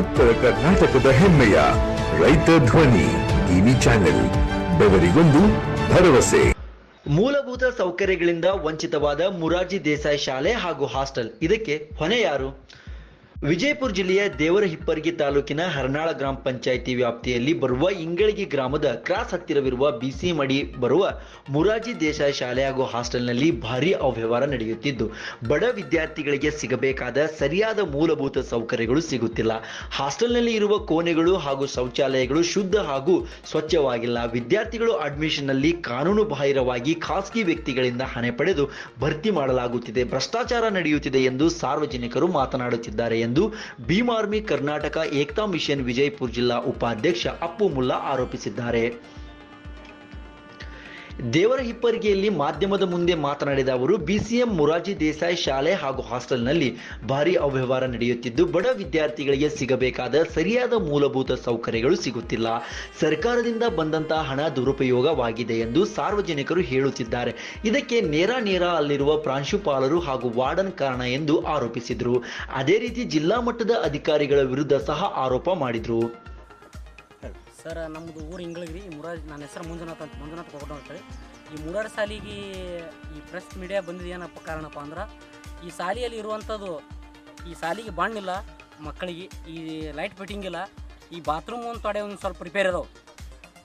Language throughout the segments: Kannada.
ಉತ್ತರ ಕರ್ನಾಟಕದ ಹೆಮ್ಮೆಯ ರೈತ ಧ್ವನಿ ಟಿವಿ ಚಾನೆಲ್, ಬೆವರಿಗೊಂದು ಭರವಸೆ. ಮೂಲಭೂತ ಸೌಕರ್ಯಗಳಿಂದ ವಂಚಿತವಾದ ಮುರಾರ್ಜಿ ದೇಸಾಯಿ ಶಾಲೆ ಹಾಗೂ ಹಾಸ್ಟೆಲ್. ಇದಕ್ಕೆ ಹೊಣೆ ಯಾರು? ವಿಜಯಪುರ ಜಿಲ್ಲೆಯ ದೇವರ ಹಿಪ್ಪರ್ಗಿ ತಾಲೂಕಿನ ಹರ್ನಾಳ ಗ್ರಾಮ ಪಂಚಾಯಿತಿ ವ್ಯಾಪ್ತಿಯಲ್ಲಿ ಬರುವ ಇಂಗಳಗಿ ಗ್ರಾಮದ ಕ್ರಾಸ್ ಹತ್ತಿರವಿರುವ ಬಿಸಿ ಮಡಿ ಬರುವ ಮುರಾಜಿ ದೇಸಾಯಿ ಶಾಲೆ ಹಾಗೂ ಹಾಸ್ಟೆಲ್ನಲ್ಲಿ ಭಾರಿ ಅವ್ಯವಹಾರ ನಡೆಯುತ್ತಿದ್ದು, ಬಡ ವಿದ್ಯಾರ್ಥಿಗಳಿಗೆ ಸಿಗಬೇಕಾದ ಸರಿಯಾದ ಮೂಲಭೂತ ಸೌಕರ್ಯಗಳು ಸಿಗುತ್ತಿಲ್ಲ. ಹಾಸ್ಟೆಲ್ನಲ್ಲಿ ಇರುವ ಕೋಣೆಗಳು ಹಾಗೂ ಶೌಚಾಲಯಗಳು ಶುದ್ಧ ಹಾಗೂ ಸ್ವಚ್ಛವಾಗಿಲ್ಲ. ವಿದ್ಯಾರ್ಥಿಗಳು ಅಡ್ಮಿಷನ್ನಲ್ಲಿ ಕಾನೂನು ಬಾಹಿರವಾಗಿ ಖಾಸಗಿ ವ್ಯಕ್ತಿಗಳಿಂದ ಹಣ ಪಡೆದು ಭರ್ತಿ ಮಾಡಲಾಗುತ್ತಿದೆ. ಭ್ರಷ್ಟಾಚಾರ ನಡೆಯುತ್ತಿದೆ ಎಂದು ಸಾರ್ವಜನಿಕರು ಮಾತನಾಡುತ್ತಿದ್ದಾರೆ ಎಂದು ಭೀಮ್ ಆರ್ಮಿ ಕರ್ನಾಟಕ ಏಕತಾ ಮಿಷನ್ ವಿಜಯಪುರ ಜಿಲ್ಲಾ ಉಪಾಧ್ಯಕ್ಷ ಅಪ್ಪು ಮುಲ್ಲಾ ಆರೋಪಿಸಿದ್ದಾರೆ. ದೇವರ ಹಿಪ್ಪರಿಗೆಯಲ್ಲಿ ಮಾಧ್ಯಮದ ಮುಂದೆ ಮಾತನಾಡಿದ ಅವರು ಬಿಸಿಎಂ ಮುರಾಜಿ ದೇಸಾಯಿ ಶಾಲೆ ಹಾಗೂ ಹಾಸ್ಟೆಲ್ನಲ್ಲಿ ಭಾರಿ ಅವ್ಯವಹಾರ ನಡೆಯುತ್ತಿದ್ದು, ಬಡ ವಿದ್ಯಾರ್ಥಿಗಳಿಗೆ ಸಿಗಬೇಕಾದ ಸರಿಯಾದ ಮೂಲಭೂತ ಸೌಕರ್ಯಗಳು ಸಿಗುತ್ತಿಲ್ಲ. ಸರ್ಕಾರದಿಂದ ಬಂದಂತಹ ಹಣ ದುರುಪಯೋಗವಾಗಿದೆ ಎಂದು ಸಾರ್ವಜನಿಕರು ಹೇಳುತ್ತಿದ್ದಾರೆ. ಇದಕ್ಕೆ ನೇರ ನೇರ ಅಲ್ಲಿರುವ ಪ್ರಾಂಶುಪಾಲರು ಹಾಗೂ ವಾರ್ಡನ್ ಕಾರಣ ಎಂದು ಆರೋಪಿಸಿದರು. ಅದೇ ರೀತಿ ಜಿಲ್ಲಾ ಮಟ್ಟದ ಅಧಿಕಾರಿಗಳ ವಿರುದ್ಧ ಸಹ ಆರೋಪ ಮಾಡಿದರು. ಸರ್ ನಮ್ಮದು ಊರು ಇಂಗಳಗಿರಿ ಮುರಾಜ್ ನನ್ನ ಹೆಸರು ಮಂಜುನಾಥ್ ಅಂತ, ಮಂಜುನಾಥ್ ಕೊಟ್ಟು ಅಂತೇಳಿ ಈ ಮೂರರ ಸಾಲಿಗೆ ಈ ಪ್ರೆಸ್ ಮೀಡಿಯಾ ಬಂದಿದ್ದು ಏನಪ್ಪ ಕಾರಣಪ್ಪ ಅಂದ್ರೆ, ಈ ಸಾಲಿಯಲ್ಲಿ ಇರುವಂಥದ್ದು, ಈ ಶಾಲಿಗೆ ಬಣ್ಣಿಲ್ಲ ಮಕ್ಕಳಿಗೆ, ಈ ಲೈಟ್ ಫಿಟ್ಟಿಂಗ್ ಇಲ್ಲ, ಈ ಬಾತ್ರೂಮ್ ಒಂದು ತೊಡೆ ಒಂದು ಸ್ವಲ್ಪ ರಿಪೇರ್ ಅದಾವೆ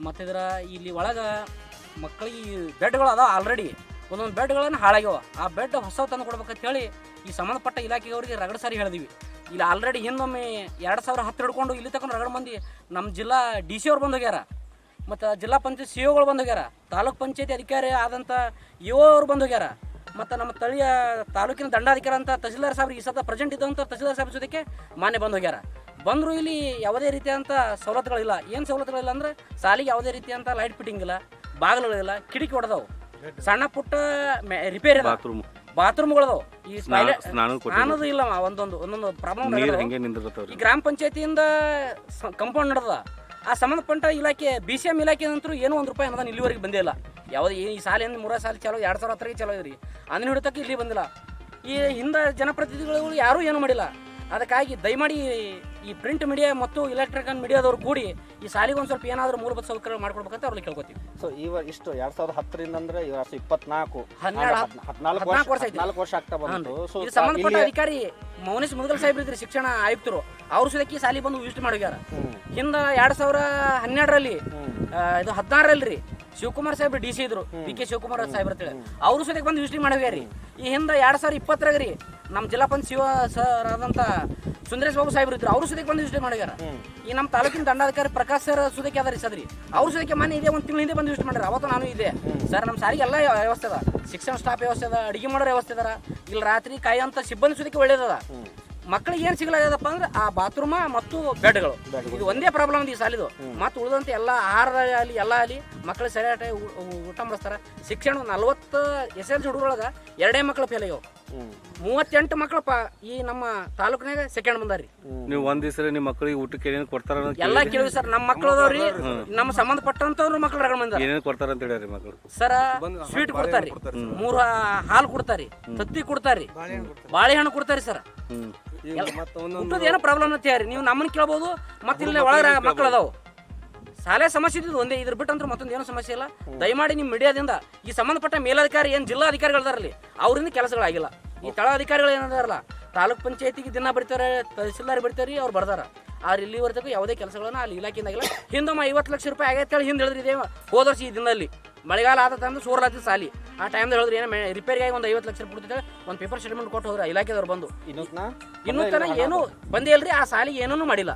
ಮತ್ತು ಇದರ ಇಲ್ಲಿ ಒಳಗೆ ಮಕ್ಕಳಿಗೆ ಬೆಡ್ಗಳು ಅದಾವೆ ಆಲ್ರೆಡಿ ಒಂದೊಂದು ಬೆಡ್ಗಳನ್ನು ಹಾಳಾಗ್ಯಾವ. ಆ ಬೆಡ್ ಹೊಸ ತಂದು ಕೊಡ್ಬೇಕಂತ ಹೇಳಿ ಈ ಸಂಬಂಧಪಟ್ಟ ಇಲಾಖೆಯವರಿಗೆ ರಗಡ ಸಾರಿ ಹೇಳಿದ್ವಿ. ಇಲ್ಲಿ ಆಲ್ರೆಡಿ ಹಿಂದೊಮ್ಮೆ ಎರಡು ಸಾವಿರ ಹತ್ತು ಹಿಡ್ಕೊಂಡು ಇಲ್ಲಿ ತಗೊಂಡು ರಗಡ ಮಂದಿ ನಮ್ಮ ಜಿಲ್ಲಾ ಡಿ ಸಿ ಅವ್ರು ಬಂದು ಹೋಗ್ಯಾರ. ಮತ್ತು ಜಿಲ್ಲಾ ಪಂಚಾಯತ್ ಸಿ ಒಗಳು ಬಂದು ಹೋಗ್ಯಾರ. ತಾಲೂಕ್ ಪಂಚಾಯತಿ ಅಧಿಕಾರಿ ಆದಂಥ ಇ ಒ ಅವ್ರು ಬಂದು ಹೋಗ್ಯಾರ. ಮತ್ತು ನಮ್ಮ ತಳಿಯ ತಾಲೂಕಿನ ದಂಡಾಧಿಕಾರಿ ಅಂತ ತಹಸೀಲ್ದಾರ್ ಸಾಹೇಬ್ರು ಈ ಸತ ಪ್ರೆಸೆಂಟ್ ಇದ್ದಂಥ ತಹಸೀಲ್ದಾರ್ ಸಾಹೇಬ್ ಜೊತೆಗೆ ಮಾನ್ಯ ಬಂದು ಹೋಗ್ಯಾರ. ಬಂದರೂ ಇಲ್ಲಿ ಯಾವುದೇ ರೀತಿಯಂಥ ಸವಲತ್ತುಗಳಿಲ್ಲ ಏನು ಸವಲತ್ತುಗಳಿಲ್ಲ ಅಂದ್ರೆ ಸಾಲಿಗೆ ಯಾವುದೇ ರೀತಿಯಂಥ ಲೈಟ್ ಫಿಟ್ಟಿಂಗ್ ಇಲ್ಲ, ಬಾಗಿಲುಗಳಿಲ್ಲ, ಕಿಟಕಿ ಹೊಡೆದವು. ಸಣ್ಣ ಪುಟ್ಟ ರಿಪೇರಿ ಬಾತ್ರೂಮ್ ಬಾತ್ರೂಮ್ಗಳದಾವು ಈ ಸ್ನಾನ- ಸ್ನಾನದ ಇಲ್ಲ ಒಂದೊಂದು ಒಂದೊಂದು ಪ್ರಾಬ್ಲಮ್ ನೀರು ಹೆಂಗೆ ನಿಂದಿರ್ತಾವ್ರಿ ಈ ಗ್ರಾಮ ಪಂಚಾಯತಿಯಿಂದ ಕಂಪೌಂಡ್ ನಡೆದ ಆ ಸಂಬಂಧಪಟ್ಟ ಇಲಾಖೆ ಬಿ ಸಿ ಎಂ ಇಲಾಖೆ ಅಂತೂ ಏನೂ ಒಂದು ರೂಪಾಯಿ ಅನುದಾನ ಇಲ್ಲಿವರೆಗೆ ಬಂದಿಲ್ಲ ಯಾವುದೇ ಈ ಸಾಲ ಏನು ಮೂರ ಸಾಲ ಚಾಲೋ ಎರಡು ಸಾವಿರ ಹತ್ತರಿಗೆ ಚಾಲೋ ಇದ್ರಿ ಅದನ್ನ ಹಿಡಿತಕ್ಕ ಇಲ್ಲಿ ಬಂದಿಲ್ಲ. ಈ ಹಿಂದೆ ಜನಪ್ರತಿನಿಧಿಗಳು ಯಾರೂ ಏನು ಮಾಡಿಲ್ಲ. ಅದಕ್ಕಾಗಿ ದಯಮಾಡಿ ಈ ಪ್ರಿಂಟ್ ಮೀಡಿಯಾ ಮತ್ತು ಇಲೆಕ್ಟ್ರಿಕಲ್ ಮೀಡಿಯಾದವ್ರು ಕೂಡಿ ಈ ಸಾಲಿಗೆ ಒಂದು ಸ್ವಲ್ಪ ಏನಾದರೂ ಮೂಲಭೂತ ಸೌಕರ್ಯ ಮಾಡ್ಕೊಡ್ಬೇಕಂತ ಅವ್ರಿಗೆ ಕೇಳ್ಕೊತೀವಿ. ಸೊ ಇವ ಇಷ್ಟು ಎರಡ್ ಸಾವಿರದ ಹತ್ತರಿಂದ ಅಂದ್ರೆ ಇವ ವರ್ಷ ಇಪ್ಪತ್ನಾಲ್ಕು. ಹನ್ನೆರಡು ಹದ್ನಾಲ್ಕು ವರ್ಷ. ಹದ್ನಾಲ್ಕು ವರ್ಷ ಆಗ್ತಾ ಬಂತು. ಸೊ ಸಂಬಂಧಪಟ್ಟ ಅಧಿಕಾರಿ ಮೌನೇಶ್ ಮುದಲ್ ಸಾಹೇಬ್ರು ಇದ್ರಿ ಶಿಕ್ಷಣ ಆಯುಕ್ತರು ಅವ್ರು ಸದಕ್ಕೆ ಸಾಲಿ ಬಂದು ವಿಸ್ಟ್ ಮಾಡ್ಯಾರ ಹಿಂದ ಎರಡ್ ಸಾವಿರ ಹನ್ನೆರಡರಲ್ಲಿ ಇದು ಹದಿನಾರರಲ್ಲಿ ಶಿವಕುಮಾರ್ ಸಾಹೇಬ್ರು ಡಿ ಸಿ ಇದ್ರು ಬಿ ಕೆ ಶಿವಕುಮಾರ್ ಸಾಹೇಬ್ರ ಅಂತೇಳಿ. ಅವರು ಸುದಕ್ಕೆ ಬಂದು ವಿಸಿಟ್ ಮಾಡ್ಯಾರಿ ಈ ಹಿಂದ ಎರಡ್ ಸಾವಿರ ಇಪ್ಪತ್ತರಾಗ ರೀ ನಮ್ಮ ಜಿಲ್ಲಾ ಪಂಚಾಯತ್ ಶಿವ ಸರ್ ಸುಂದರೇಶ್ ಬಾಬು ಸಾಹೇಬ್ರು ಇದ್ರು ಅವರು ಸುದಕ್ಕೆ ಬಂದು ವಿಸಿಟ್ ಮಾಡ್ಯಾರ ಈ ನಮ್ಮ ತಾಲೂಕಿನ ದಂಡಾಧಿಕಾರಿ ಪ್ರಕಾಶ್ ಸರ್ ಸುದಕ್ಕೆ ಅದಾರಿ ಸದ್ರಿ. ಅವ್ರ ಸುದಕ್ಕೆ ಮನೆ ಇದೆ ಒಂದು ತಿಂಗಳಿಂದ ಬಂದು ವಿಸಿಟ್ ಮಾಡ್ಯಾರ ಅವತ್ತು ನಾನು ಇದೆ ಸರ್ ನಮ್ಮ ಸಾರಿಗೆ ಎಲ್ಲ ವ್ಯವಸ್ಥೆ ಅದ. ಶಿಕ್ಷಣ ಸ್ಟಾಫ್ ವ್ಯವಸ್ಥೆ ಅದ ಅಡಿಗೆ ಮಾಡೋ ವ್ಯವಸ್ಥೆ ಅದಾರ. ಇಲ್ಲಿ ರಾತ್ರಿ ಕಾಯುವಂತ ಸಿಬ್ಬಂದಿ ಸುದಕ್ಕೆ ಒಳ್ಳೇದದ ಮಕ್ಕಳಿಗೆ ಏನು ಸಿಗಲಾಗ್ಯದಪ್ಪ ಅಂದ್ರೆ ಆ ಬಾತ್ರೂಮ ಮತ್ತು ಬೆಡ್ಗಳು. ಇದು ಒಂದೇ ಪ್ರಾಬ್ಲಮ್ ಈ ಸಾಲಿದು. ಮತ್ತು ಉಳಿದಂತೆ ಎಲ್ಲ ಆಹಾರ ಅಲ್ಲಿ ಎಲ್ಲ ಅಲ್ಲಿ ಮಕ್ಕಳು ಸರಿಯಾದ ಊ- ಊಟ ಮಾಡಿಸ್ತಾರ. ಶಿಕ್ಷಣ ನಲ್ವತ್ತು ಎಸ್ ಎಲ್ ಸಿ ಹುಡುಗರೊಳಗೆ ಎರಡೇ ಮಕ್ಕಳು ಫೇಲ್ ಆಗ್ಯಾವ. ಮೂವತ್ತೆಂಟು ಮಕ್ಕಳು ಈ ನಮ್ಮ ತಾಲೂಕಿನಾಗ ಸೆಕೆಂಡ್ ಬಂದಾರಿ ನೀವು ಒಂದ್ ದಿವಸ ನಿಮ್ಮ ಮಕ್ಕಳಿಗೆ ಊಟಕ್ಕೆ ಏನೇನು ಕೊಡ್ತಾರ ಅಂತ ಎಲ್ಲ ಕೇಳಿವಿ ಸರ್ ನಮ್ಮ ಮಕ್ಕಳು ಅದಾವ್ರಿ ನಮ್ಮ ಸಂಬಂಧಪಟ್ಟಂತವ್ರು ಮಕ್ಕಳು ರಗಳ ಬಂದ ಏನೇನು ಕೊಡ್ತಾರ ಅಂತ ಹೇಳ್ಯಾರಿ ಮಕ್ಕಳು ಸರ ಸ್ವೀಟ್ ಕೊಡ್ತಾರಿ ಮೂರು ಹಾಲು ಕೊಡ್ತಾರಿ ತತ್ತಿ ಕೊಡ್ತಾರಿ ಬಾಳೆಹಣ್ಣು ಕೊಡ್ತಾರಿ ಸರ್. ಏನೋ ಪ್ರಾಬ್ಲಮ್ ಅಂತ ಹೇಳ್ರಿ ನೀವು ನಮ್ಮನ್ನ ಕೇಳ್ಬೋದು ಮತ್ತೆ ಇಲ್ಲೇ ಒಳಗ ಮಕ್ಕಳು ಅದಾವು ಶಾಲೆ ಸಮಸ್ಯೆ ಇದ್ದು ಒಂದೇ. ಇದ್ರ ಬಿಟ್ಟಂದ್ರೆ ಮತ್ತೊಂದು ಏನೋ ಸಮಸ್ಯೆ ಇಲ್ಲ. ದಯಮಾಡಿ ನಿಮ್ಮ ಮೀಡಿಯಾದಿಂದ ಈ ಸಂಬಂಧಪಟ್ಟ ಮೇಲಾಧಿಕಾರಿ ಏನು ಜಿಲ್ಲಾ ಅಧಿಕಾರಿಗಳಿದಾರಲ್ಲಿ ಅವರಿಂದ ಕೆಲಸಗಳಾಗಿಲ್ಲ. ಈ ತಳ ಅಧಿಕಾರಿಗಳು ಏನದಾರಲ್ಲ ತಾಲೂಕ್ ಪಂಚಾಯತಿಗೆ ದಿನ ಬರ್ತಾರೆ ತಹಸೀಲ್ದಾರ್ ಬರ್ತಾರೆ ಅವ್ರು ಬರ್ದಾರ. ಆದ್ರೆ ಇಲ್ಲಿವರೆಗೂ ಯಾವುದೇ ಕೆಲಸಗಳನ್ನ ಅಲ್ಲಿ ಇಲಾಖೆಯಿಂದಾಗಿಲ್ಲ ಆಗಿಲ್ಲ. ಹಿಂದೊಮ್ಮೆ ಐವತ್ತು ಲಕ್ಷ ರೂಪಾಯಿ ಆಗೈತೆ ಹೇಳಿ ಹಿಂದೆ ಹೇಳಿದ್ರಿ ಇದೇ ಹೋದ ವರ್ಷ ಈ ದಿನದಲ್ಲಿ. ಮಳೆಗಾಲ ಆದ ತಂದು ಸೂರ್ಲಾತಿ ಸಾಲಿ. ಆ ಟೈಮ್ದಾಗ ಹೇಳಿದ್ರೆ ಏನೇ ರಿಪೇರಿಗಾಗಿ ಒಂದು ಐವತ್ತು ಲಕ್ಷ ರೂಪಾಯಿ ಕೊಡ್ತಿದ್ದೆ ಒಂದು ಪೇಪರ್ ಸ್ಟೇಟ್ಮೆಂಟ್ ಕೊಟ್ಟು ಹೋದ್ರೆ ಇಲಾಖೆದವ್ರು ಬಂದು. ಇನ್ನೂ ತನಕ ಏನೂ ಬಂದೇ ಇಲ್ರಿ ಆ ಸಾಲಿಗೆ ಏನೂ ಮಾಡಿಲ್ಲ.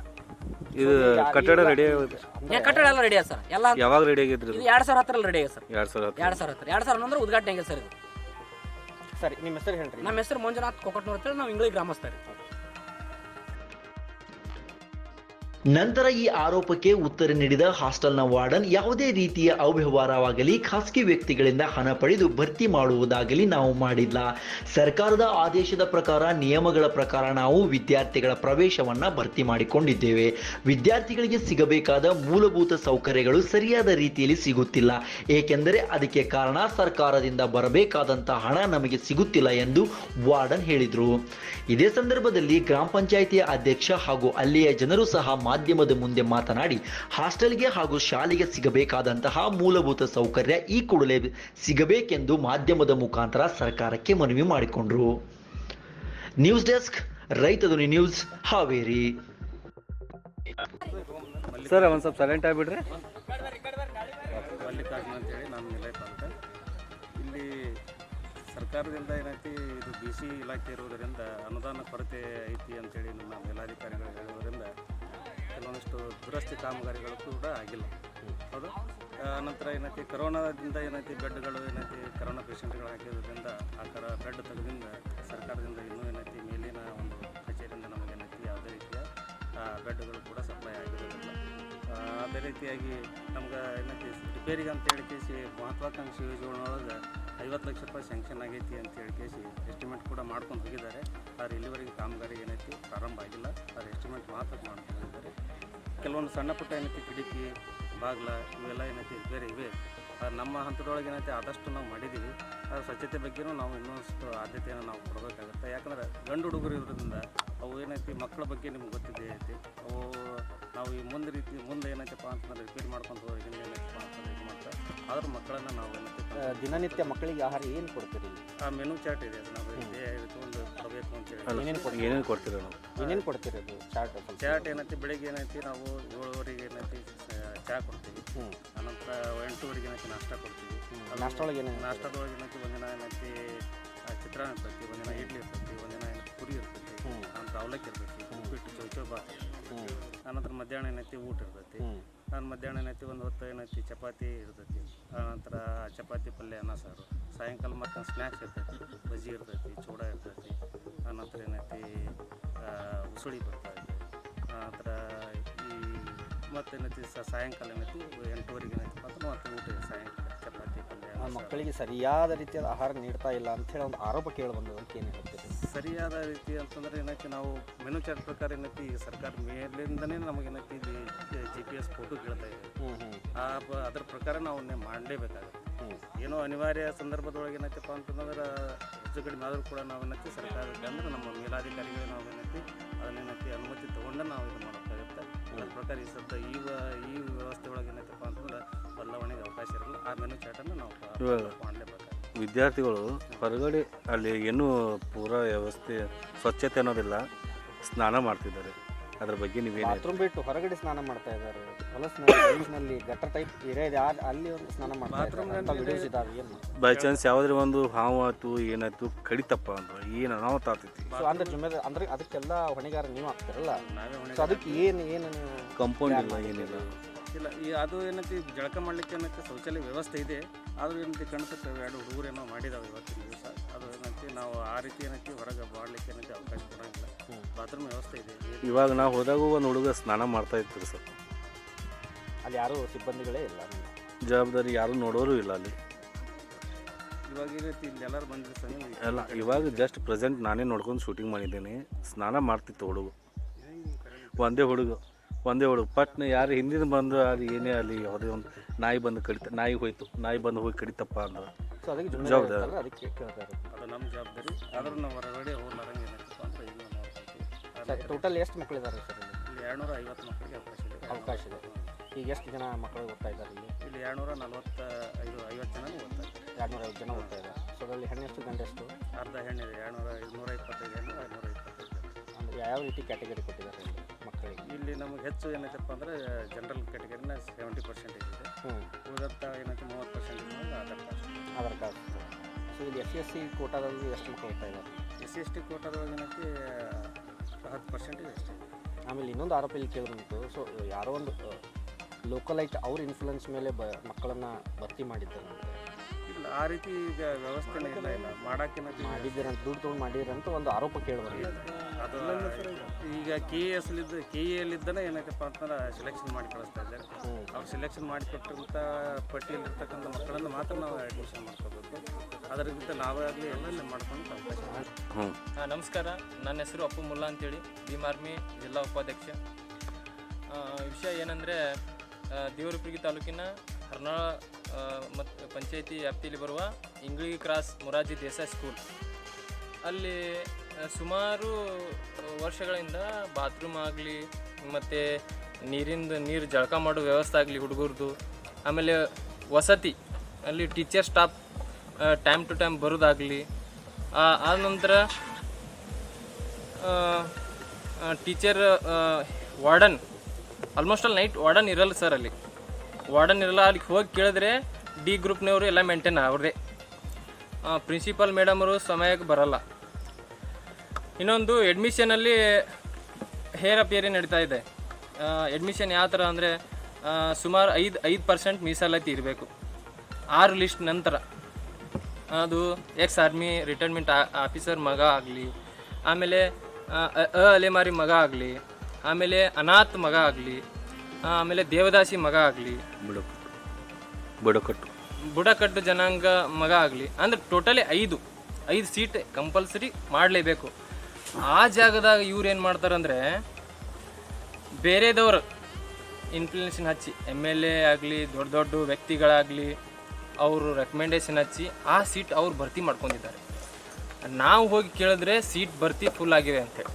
ಇದು ಕಟ್ಟಡ ರೆಡಿ ಏ, ಕಟ್ಟಡ ಎಲ್ಲ ರೆಡಿ ಸರ್? ಎಲ್ಲ ಯಾವಾಗ ರೆಡಿ ಆಗಿದ್ರಿ ಇದು? ಎರಡು ಸಾವಿರ ಹತ್ತರಲ್ಲಿ ರೆಡಿ ಸರ್. ಎರಡ್ ಸಾವಿರ ಹತ್ತು ಎರಡು ಸಾವಿರ ಹತ್ತರ ಎರಡ್ ಸಾವಿರ ಅಂದ್ರೆ ಉದ್ಘಾಟನೆ ಆಗಿದೆ ಸರ್ ಇದು. ಸರಿ ನಿಮ್ಮ ಹೆಸರು ಹೇಳ್ರಿ. ನಮ್ಮ ಹೆಸರು ಮಂಜುನಾಥ್ ಕೊಕಟ್ನೂರ್ ಅಂತೇಳಿ ನಾವು ಇಂಗ್ಲಿ ಗ್ರಾಮಸ್ಥರಿ. ನಂತರ ಈ ಆರೋಪಕ್ಕೆ ಉತ್ತರ ನೀಡಿದ ಹಾಸ್ಟೆಲ್ನ ವಾರ್ಡನ್, ಯಾವುದೇ ರೀತಿಯ ಅವ್ಯವಹಾರವಾಗಲಿ, ಖಾಸಗಿ ವ್ಯಕ್ತಿಗಳಿಂದ ಹಣ ಪಡೆದು ಭರ್ತಿ ಮಾಡುವುದಾಗಲಿ ನಾವು ಮಾಡಿಲ್ಲ. ಸರ್ಕಾರದ ಆದೇಶದ ಪ್ರಕಾರ, ನಿಯಮಗಳ ಪ್ರಕಾರ ನಾವು ವಿದ್ಯಾರ್ಥಿಗಳ ಪ್ರವೇಶವನ್ನು ಭರ್ತಿ ಮಾಡಿಕೊಂಡಿದ್ದೇವೆ. ವಿದ್ಯಾರ್ಥಿಗಳಿಗೆ ಸಿಗಬೇಕಾದ ಮೂಲಭೂತ ಸೌಕರ್ಯಗಳು ಸರಿಯಾದ ರೀತಿಯಲ್ಲಿ ಸಿಗುತ್ತಿಲ್ಲ. ಏಕೆಂದರೆ ಅದಕ್ಕೆ ಕಾರಣ ಸರ್ಕಾರದಿಂದ ಬರಬೇಕಾದಂತಹ ಹಣ ನಮಗೆ ಸಿಗುತ್ತಿಲ್ಲ ಎಂದು ವಾರ್ಡನ್ ಹೇಳಿದರು. ಇದೇ ಸಂದರ್ಭದಲ್ಲಿ ಗ್ರಾಮ ಪಂಚಾಯಿತಿಯ ಅಧ್ಯಕ್ಷ ಹಾಗೂ ಅಲ್ಲಿಯ ಜನರು ಸಹ ಮಾಧ್ಯಮದ ಮುಂದೆ ಮಾತನಾಡಿ ಹಾಸ್ಟೆಲ್ಗೆ ಹಾಗೂ ಶಾಲೆಗೆ ಸಿಗಬೇಕಾದಂತಹ ಮೂಲಭೂತ ಸೌಕರ್ಯ ಈ ಕೂಡಲೇ ಸಿಗಬೇಕೆಂದು ಮಾಧ್ಯಮದ ಮುಖಾಂತರ ಸರ್ಕಾರಕ್ಕೆ ಮನವಿ ಮಾಡಿಕೊಂಡರು. ನ್ಯೂಸ್ ಡೆಸ್ಕ್ ರೈತ ಧ್ವನಿ ನ್ಯೂಸ್ ಹಾವೇರಿ. ಸರ್ ಒಂದು ಸ್ವಲ್ಪ ಸೈಲೆಂಟ್ ಆಗಿಬಿಡ್ರಿ. ಮಲ್ಲಿಕಾರ್ಜುನ ಅಂತೇಳಿ ನಾನು ನಿಲಯ ಅಂತ ಇಲ್ಲಿ ಸರ್ಕಾರದಿಂದ ಏನೈತಿ ಇದು ಬಿ ಸಿ ಇಲಾಖೆ ಇರುವುದರಿಂದ ಅನುದಾನ ಕೊರತೆ ಐತಿ ಅಂತೇಳಿ ನಮ್ಮ ಮೇಲಾಧಿಕಾರಿಗಳು ಹೇಳುವುದರಿಂದ ಕೆಲವೊಂದಿಷ್ಟು ದುರಸ್ತಿ ಕಾಮಗಾರಿಗಳು ಕೂಡ ಆಗಿಲ್ಲ. ಹೌದು? ನಂತರ ಏನೈತಿ ಕರೋನಾದಿಂದ ಏನೈತಿ ಬೆಡ್ಗಳು ಏನೈತಿ ಕರೋನಾ ಪೇಷಂಟ್ಗಳು ಹಾಕಿರೋದ್ರಿಂದ ಆ ಥರ ಬೆಡ್ ತೆಗೆದಿಂದ ಸರ್ಕಾರದಿಂದ ಇನ್ನೂ ಏನೈತಿ ಮೇಲಿನ ಒಂದು ಕಚೇರಿಯಿಂದ ನಮಗೇನೈತಿ ಯಾವುದೇ ರೀತಿಯ ಬೆಡ್ಗಳು ಕೂಡ ಸಪ್ಲೈ ಆಗಿರೋದಿಲ್ಲ. ಅದೇ ರೀತಿಯಾಗಿ ನಮ್ಗೆ ಏನೈತಿ ರಿಪೇರಿಗೆ ಅಂತ ಹೇಳಿ ಕೇಸಿ ಮಹತ್ವಾಕಾಂಕ್ಷಿ ಯೋಜನೆಯೊಳಗೆ ಐವತ್ತು ಲಕ್ಷ ರೂಪಾಯಿ ಸ್ಯಾಂಕ್ಷನ್ ಆಗೈತಿ ಅಂತ ಹೇಳಿ ಕೇಸಿ ಎಸ್ಟಿಮೇಟ್ ಕೂಡ ಮಾಡ್ಕೊಂಡು ಹೋಗಿದ್ದಾರೆ. ಆದರೆ ಇಲ್ಲಿವರೆಗೆ ಕಾಮಗಾರಿ ಏನೈತಿ ಪ್ರಾರಂಭ ಆಗಿಲ್ಲ. ಅದು ಎಸ್ಟಿಮೇಟ್ ಮಾತ್ರ ಹೋಗಿದ್ದಾರೆ ಕೆಲವೊಂದು ಸಣ್ಣ ಪುಟ್ಟ ಏನೈತಿ ಕಿಟಕಿ ಬಾಗ್ಲ ಇವೆಲ್ಲ ಏನೈತಿ ಬೇರೆ ಇವೆ. ನಮ್ಮ ಹಂತದೊಳಗೆ ಏನೈತಿ ಆದಷ್ಟು ನಾವು ಮಾಡಿದ್ದೀವಿ. ಆ ಸ್ವಚ್ಛತೆ ಬಗ್ಗೆನೂ ನಾವು ಇನ್ನೊಂದಷ್ಟು ಆದ್ಯತೆಯನ್ನು ನಾವು ಕೊಡಬೇಕಾಗುತ್ತೆ. ಯಾಕಂದ್ರೆ ಗಂಡು ಹುಡುಗರು ಇರೋದ್ರಿಂದ ಅವು ಏನೈತಿ ಮಕ್ಕಳ ಬಗ್ಗೆ ನಿಮ್ಗೆ ಗೊತ್ತಿದೆ ಐತಿ. ಅವು ನಾವು ಈ ಮುಂದೆ ರೀತಿ ಮುಂದೆ ಏನೈತಪ್ಪ ಅಂತಂದ್ರೆ ರಿಪೀಟ್ ಮಾಡ್ಕೊಂಡು ಹೋಗಿ ಏನೈತಪ್ಪ ಅಂತಂದ್ರೆ ಇದು ಮಾಡ್ತಾರೆ ಆದ್ರೆ ಮಕ್ಕಳನ್ನು ನಾವು ಏನೈತಿ ದಿನನಿತ್ಯ ಮಕ್ಕಳಿಗೆ ಆಹಾರ ಏನು ಕೊಡ್ತೀರಿ? ಆ ಮೆನು ಚಾರ್ಟ್ ಇದೆ ಅದು ನಾವು. ಏನೇನು ಕೊಡ್ತೀರಿ? ಏನೇನು ಕೊಡ್ತೀರ ನಾವು ಏನೇನು ಕೊಡ್ತೀರಿ ಅದು ಚಾಟ್ ಚಾಟ್ ಏನೈತಿ ಬೆಳಿಗ್ಗೆ ಏನೈತಿ ನಾವು ಏಳುವರೆಗೆ ಏನೈತಿ ಚಾ ಚಹಾ ಕೊಡ್ತೀವಿ. ಅನಂತರ ಎಂಟೂವರೆಗೆ ಏನೈತಿ ನಾಷ್ಟ ಕೊಡ್ತೀವಿ. ನಾಷ್ಟ ಒಳಗೆ ನಾಷ್ಟದೊಳಗೆ ಏನೈತಿ ಒಂದಿನ ಏನೈತಿ ಚಿತ್ರಾನ್ನ ಇರ್ತೈತಿ ಒಂದಿನ ಇಡ್ಲಿ ಇರ್ತೈತಿ ಒಂದಿನ ಏನೈತಿ ಪುರಿ ಇರ್ತೈತಿ. ಅನಂತರ ಅವಲಕ್ಕಿ ಇರ್ತೈತಿ ಉಪ್ಪಿಟ್ಟು ಚೌಚೌ ಬಾತ್ ಹ್ಞೂ ಆನಂತರ ಮಧ್ಯಾಹ್ನ ಏನೈತಿ ಊಟ ಇರ್ತೈತಿ. ನಾನು ಮಧ್ಯಾಹ್ನ ಏನೈತಿ ಒಂದು ಹೊತ್ತು ಏನೈತಿ ಚಪಾತಿ ಇರ್ತೈತಿ. ಆನಂತರ ಚಪಾತಿ ಪಲ್ಯ ಅನ್ನ ಸಾರು. ಸಾಯಂಕಾಲ ಮತ್ತು ಸ್ನ್ಯಾಕ್ಸ್ ಇರ್ತೈತಿ ಬಜ್ಜಿ ಇರ್ತೈತಿ ಚೂಡ ಇರ್ತೈತಿ. ಆನಂತರ ಏನೈತಿ ಉಸುಳಿ ಇದೆ. ಆನಂತರ ಈ ಮತ್ತೇನೈತಿ ಸ- ಸಾಯಂಕಾಲ ಏನೈತಿ ಎಂಟುವರೆಗೆ ಏನೈತಿ ಮತ್ತು ಮತ್ತೆ ಊಟ ಇದೆ ಸಾಯಂಕಾಲ ಚಪಾತಿ ಪಲ್ಯ ಮಕ್ಕಳಿಗೆ ಸರಿಯಾದ ರೀತಿಯಾದ ಆಹಾರ ನೀಡ್ತಾ ಇಲ್ಲ ಅಂತ ಹೇಳಿ ಒಂದು ಆರೋಪ ಕೇಳಿ ಬಂದದ್ದು ಅಂತ ಏನು ಹೇಳ್ತೀರಿ? ಸರಿಯಾದ ರೀತಿ ಅಂತಂದ್ರೆ ಏನೈತಿ ನಾವು ಮೆನು ಚಾರ್ಟ್ ಪ್ರಕಾರ ಏನೈತಿ ಈಗ ಸರ್ಕಾರ ಮೇಲಿಂದನೇ ನಮಗೆ ಏನೈತಿ ಇಲ್ಲಿ ಜಿ ಪಿ ಎಸ್ ಫೋಟೋ ಕೇಳ್ತಾ ಇದೆ. ಆ ಬ- ಅದ್ರ ಪ್ರಕಾರ ನಾವು ಮಾಡಲೇಬೇಕಾಗುತ್ತೆ. ಏನೋ ಅನಿವಾರ್ಯ ಸಂದರ್ಭದೊಳಗೆ ಏನೈತಪ್ಪ ಅಂತಂದ್ರೆ ಹೆಚ್ಚು ಕಡಿಮೆ ಆದರೂ ಕೂಡ ನಾವು ಏನೈತಿ ಸರ್ಕಾರಕ್ಕೆ ಅಂದ್ರೆ ನಮ್ಮ ಮೇಲಾಧಿಕಾರಿಗಳು ನಾವು ಏನೈತಿ ಅದನ್ನೇನೈತಿ ಅನುಮತಿ ತೊಗೊಂಡು ನಾವು ಇದು ಮಾಡೋಕ್ಕಾಗುತ್ತೆ ಅದ್ರ ಪ್ರಕಾರ ಈ ಸದ್ದ ಈ ಈ ವ್ಯವಸ್ಥೆ ಒಳಗೆ ಏನೈತಪ್ಪ ಅಂತಂದ್ರೆ ಬದಲಾವಣೆಗೆ ಅವಕಾಶ ಇರಲ್ಲ. ಆ ಮೆನು ಚಾಟನ್ನು ನಾವು ಮಾಡಲೇಬೇಕು ವಿದ್ಯಾರ್ಥಿಗಳು ಹೊರಗಡೆ ಅಲ್ಲಿ ಏನೂ ಪೂರಾ ವ್ಯವಸ್ಥೆ ಸ್ವಚ್ಛತೆ ಅನ್ನೋದಿಲ್ಲ ಸ್ನಾನ ಮಾಡ್ತಿದ್ದಾರೆ. ಅದ್ರ ಬಗ್ಗೆ ನೀವು ಬಾತ್ರೂಮ್ ಬಿಟ್ಟು ಹೊರಗಡೆ ಸ್ನಾನ ಮಾಡ್ತಾ ಇದ್ದಾರೆ. ಹೊಲಸಿನಲ್ಲಿ ನಲ್ಲಿ ಗಟ್ಟರ್ ಟೈಪ್ ಏರಿಯಾ ಇದೆ. ಆ- ಅಲ್ಲಿ ಒಂದು ಸ್ನಾನ ಮಾಡ್ತಾ ಇದ್ದಾರೆ. ಅಂತ ನಲ್ಲಿ ವಿಡಿಯೋಸ್ ಇದಾವೆ ಏನು ಬೈ ಚಾನ್ಸ್ ಯಾವ್ದ್ರೆ ಒಂದು ಹಾವು ಆಯ್ತು ಏನಾಯ್ತು ಕಡಿತಪ್ಪ ಅಂದ್ರೆ ಏನು ಅನಾಹುತ ಆಗ್ತೈತಿ? ಸೊ ಅಂದ್ರೆ ಜುಮ್ಮೆದ ಅಂದ್ರೆ ಅದಕ್ಕೆಲ್ಲ ಹೊಣೆಗಾರ ನೀವು ಆಗ್ತಿರಲ್ಲ? ಸೊ ಅದಕ್ಕೆ ಏನು ಏನು ನೀವು ಕಂಪೌಂಡ್ ಇಲ್ಲ ಏನಿಲ್ಲ. ಇಲ್ಲ ಈ ಅದು ಏನೈತಿ ಜಳಕ ಮಾಡ್ಲಿಕ್ಕೆ ಏನಕ್ಕೆ ಶೌಚಾಲಯ ವ್ಯವಸ್ಥೆ ಇದೆ. ಆದ್ರೂ ಏನೈತಿ ಕಾಣಿಸುತ್ತೆ ಎರಡು ಹುಡುಗರು ಏನೋ ಮಾಡಿದಾವೆ ಇವತ್ತಿನ ದಿವಸ. ಅದು ಏನೈತಿ ನಾವು ಆ ರೀತಿ ಏನೈತಿ ಹೊರಗೆ ಮಾಡಲಿಕ್ಕೆ ಏನೈತಿ ಅವಕಾಶ. ಬಾತ್ರೂಮ್ ವ್ಯವಸ್ಥೆ ಇದೆ. ಇವಾಗ ನಾವು ಹೋದಾಗ ಒಂದು ಹುಡುಗ ಸ್ನಾನ ಮಾಡ್ತಾ ಇತ್ತು ಸರ್. ಅಲ್ಲಿ ಯಾರು ಸಿಬ್ಬಂದಿಗಳೇ ಇಲ್ಲ ಜವಾಬ್ದಾರಿ ಯಾರು ನೋಡೋರು ಇಲ್ಲ ಅಲ್ಲಿ. ಇವಾಗ ಏನೈತಿ ಇಲ್ಲಿ ಎಲ್ಲರೂ ಅಲ್ಲ ಇವಾಗ ಜಸ್ಟ್ ಪ್ರೆಸೆಂಟ್ ನಾನೇ ನೋಡ್ಕೊಂಡು ಶೂಟಿಂಗ್ ಮಾಡಿದ್ದೀನಿ. ಸ್ನಾನ ಮಾಡ್ತಿತ್ತು ಹುಡುಗ. ಒಂದೇ ಹುಡುಗ. ಒಂದೇ ಹುಡುಗ. ಪಟ್ನ ಯಾರು ಹಿಂದಿನ ಬಂದು ಅದು ಏನೇ ಅಲ್ಲಿ ಯಾವುದೇ ಒಂದು ನಾಯಿ ಬಂದು ಕಡಿತ ನಾಯಿ ಹೋಯ್ತು. ನಾಯಿ ಬಂದು ಹೋಗಿ ಕಡಿತಪ್ಪ ಅಂದ್ರೆ. ಸೊ ಅದಕ್ಕೆ ಜವಾಬ್ದಾರಿ. ಅದಕ್ಕೆ ಅದು ನಮ್ಮ ಜವಾಬ್ದಾರಿ. ಆದ್ರೂ ನಾವು ಹೊರಗಡೆ ಹೋಗ್ಲಾರಂಗೆ ಸರ್ ಟೋಟಲ್ ಎಷ್ಟು ಮಕ್ಕಳಿದ್ದಾರೆ ಸರ್ ಇಲ್ಲಿ? ಇಲ್ಲಿ ಎರಡುನೂರ ಐವತ್ತು ಮಕ್ಕಳಿಗೆ ಅವಕಾಶ ಇದೆ. ಅವಕಾಶ ಇದೆ. ಈಗ ಎಷ್ಟು ಜನ ಮಕ್ಕಳು ಓದ್ತಾ ಇದ್ದಾರೆ ಇಲ್ಲಿ? ಇಲ್ಲಿ ಎರಡುನೂರ ನಲ್ವತ್ತ ಐದು ಐವತ್ತು ಜನ ಓದ್ತಾರೆ ಎರಡುನೂರ ಐವತ್ತು ಜನ ಓದ್ತಾ ಇದ್ದಾರೆ. ಸೊ ಅದರಲ್ಲಿ ಹೆಣ್ಣೆಷ್ಟು ಎಷ್ಟು ಅರ್ಧ ಹೆಣ್ಣಿದೆ ಎರಡುನೂರ ನೂರ ಇಪ್ಪತ್ತೈದು ಹೆಣ್ಣು ನೂರ ಇಪ್ಪತ್ತೈದು. ಅಂದರೆ ಯಾವ ರೀತಿ ಕ್ಯಾಟಗರಿ ಕೊಟ್ಟಿದ್ದಾರೆ ಇಲ್ಲಿ ಮಕ್ಕಳಿಗೆ? ಇಲ್ಲಿ ನಮಗೆ ಹೆಚ್ಚು ಏನೈತಪ್ಪ ಅಂದರೆ ಜನರಲ್ ಕ್ಯಾಟಗರಿನ ಸೆವೆಂಟಿ ಪರ್ಸೆಂಟೇಜ್ ಇದೆ. ಹ್ಞೂ ಉಳಿದಂಥ ಏನೈತೆ ಮೂವತ್ತು percentage Aadhaar card Aadhaar card so ಇಲ್ಲಿ ಎಸ್ ಸಿ ಎಸ್ ಸಿ ಕೋಟಾದಲ್ಲಿ ಎಷ್ಟು ಮಕ್ಕಳು ಓದ್ತಾ ಇದ್ದಾರೆ? ಎಸ್ ಸಿ ಎಸ್ ಟಿ ಕೋಟಾದೊಳಗೆ ಏನೈತಿ ಹತ್ತು ಪರ್ಸೆಂಟೇಜ್ ಅಷ್ಟೇ. ಆಮೇಲೆ ಇನ್ನೊಂದು ಆರೋಪ ಇಲ್ಲಿ ಕೇಳಿದಂತು ಸೊ ಯಾರೋ ಒಂದು ಲೋಕಲೈಟ್ ಅವ್ರ ಇನ್ಫ್ಲುಯೆನ್ಸ್ ಮೇಲೆ ಬ ಮಕ್ಕಳನ್ನು ಭರ್ತಿ ಮಾಡಿದ್ದಾರೆ. ಇಲ್ಲ ಆ ರೀತಿ ಈಗ ವ್ಯವಸ್ಥೆನೇ ಇಲ್ಲ ಇಲ್ಲ. ಮಾಡೋಕ್ಕೇನೈತಿ ಮಾಡಿದ್ದೀರಂತ ದುಡ್ಡು ತೊಗೊಂಡು ಮಾಡಿದ್ದೀರಂತ ಒಂದು ಆರೋಪ ಕೇಳಿ ಬಂದಿದೆ. ಅದು ಈಗ ಕೆ ಎ ಎಸ್ಲಿದ್ದ ಕೆ ಎಲ್ಲಿದ್ದನೇ ಏನೈತಪ್ಪ ಅಂತಂದ್ರೆ ಸೆಲೆಕ್ಷನ್ ಮಾಡಿ ಕಳಿಸ್ತಾ ಇದ್ದಾರೆ. ಅವ್ರು ಸೆಲೆಕ್ಷನ್ ಮಾಡಿ ಕೊಟ್ಟಿರಂಥ ಪಟ್ಟಿಯಲ್ಲಿರ್ತಕ್ಕಂಥ ಮಕ್ಕಳನ್ನು ಮಾತ್ರ ನಾವು ಅಡ್ಮಿಷನ್ ಮಾಡ್ಕೋಬೇಕು. ಅದರಿಂದ ನಾವೇ ಆಗಲಿ ಎಲ್ಲ ಮಾಡ್ಕೊಂಡು ಅವಕಾಶ ನಮಸ್ಕಾರ. ನನ್ನ ಹೆಸರು ಅಪ್ಪು ಮುಲ್ಲಾ ಅಂತೇಳಿ. ಭೀಮ್ ಆರ್ಮಿ ಜಿಲ್ಲಾ ಉಪಾಧ್ಯಕ್ಷ. ಆ, ವಿಷಯ ಏನಂದರೆ ದೇವರಪುರಗಿ ತಾಲೂಕಿನ ಹರ್ನಾಳ ಮತ್ತು ಪಂಚಾಯತಿ ವ್ಯಾಪ್ತಿಯಲ್ಲಿ ಬರುವ ಇಂಗ್ಲಿ ಕ್ರಾಸ್ ಮೊರಾಜಿ ದೇಸಾಯಿ ಸ್ಕೂಲ್ ಅಲ್ಲಿ ಸುಮಾರು ವರ್ಷಗಳಿಂದ ಬಾತ್ರೂಮ್ ಆಗಲಿ, ಮತ್ತು ನೀರಿಂದ ನೀರು ಜಳಕ ಮಾಡೋ ವ್ಯವಸ್ಥೆ ಆಗಲಿ ಹುಡುಗರದು. ಆಮೇಲೆ ವಸತಿ, ಅಲ್ಲಿ teacher staff time to time ಬರೋದಾಗಲಿ. ಆದ ನಂತರ ಟೀಚರ್ ವಾರ್ಡನ್ ಆಲ್ಮೋಸ್ಟ್ ಅಲ್ಲಿ ನೈಟ್ ವಾರ್ಡನ್ ಇರಲ್ಲ ಸರ್ ಅಲ್ಲಿ. ವಾರ್ಡನ್ ಇರಲ್ಲ, ಅಲ್ಲಿಗೆ ಹೋಗಿ ಕೇಳಿದ್ರೆ ಡಿ ಗ್ರೂಪ್ನವರು ಎಲ್ಲ ಮೇಂಟೈನ್ ಅವ್ರದೇ ಪ್ರಿನ್ಸಿಪಾಲ್ ಮೇಡಮರು ಸಮಯಕ್ಕೆ ಬರಲ್ಲ. ಇನ್ನೊಂದು ಎಡ್ಮಿಷನಲ್ಲಿ ಹೇರ್ ಅಪಿಯರಿ ನಡೀತಾ ಇದೆ. ಎಡ್ಮಿಷನ್ ಯಾವ ಥರ ಅಂದರೆ ಸುಮಾರು ಐದು ಐದು ಪರ್ಸೆಂಟ್ ಮೀಸಲಾತಿ ಇರಬೇಕು. ಆರು ಲಿಸ್ಟ್ ನಂತರ. ಅದು ಎಕ್ಸ್ ಆರ್ಮಿ ರಿಟೈರ್ಮೆಂಟ್ ಆಫೀಸರ್ ಮಗ ಆಗಲಿ ಆಮೇಲೆ ಅ ಅಲೆಮಾರಿ ಮಗ ಆಗಲಿ ಆಮೇಲೆ ಅನಾಥ್ ಮಗ ಆಗಲಿ ಆಮೇಲೆ ದೇವದಾಸಿ ಮಗ ಆಗಲಿ. ಬುಡಕಟ್ಟು. ಬುಡಕಟ್ಟು ಬುಡಕಟ್ಟು ಜನಾಂಗ ಮಗ ಆಗಲಿ. ಅಂದ್ರೆ ಟೋಟಲಿ ಐದು ಐದು ಸೀಟ್ ಕಂಪಲ್ಸರಿ ಮಾಡಲೇಬೇಕು. ಆ ಜಾಗದಾಗ ಇವ್ರು ಏನು ಮಾಡ್ತಾರಂದ್ರೆ ಬೇರೆದವ್ರು ಇನ್ಫ್ಲೂಯೆನ್ಸಿನ ಹಚ್ಚಿ ಎಂ ಎಲ್ ಎ ಆಗಲಿ, ದೊಡ್ಡ ದೊಡ್ಡ ವ್ಯಕ್ತಿಗಳಾಗಲಿ, ಅವರು ರೆಕಮೆಂಡೇಶನ್ ಹಚ್ಚಿ ಆ ಸೀಟ್ ಅವ್ರು ಭರ್ತಿ ಮಾಡ್ಕೊಂಡಿದ್ದಾರೆ. ನಾವು ಹೋಗಿ ಕೇಳಿದ್ರೆ ಸೀಟ್ ಭರ್ತಿ ಫುಲ್ ಆಗಿದೆ ಅಂತೇಳಿ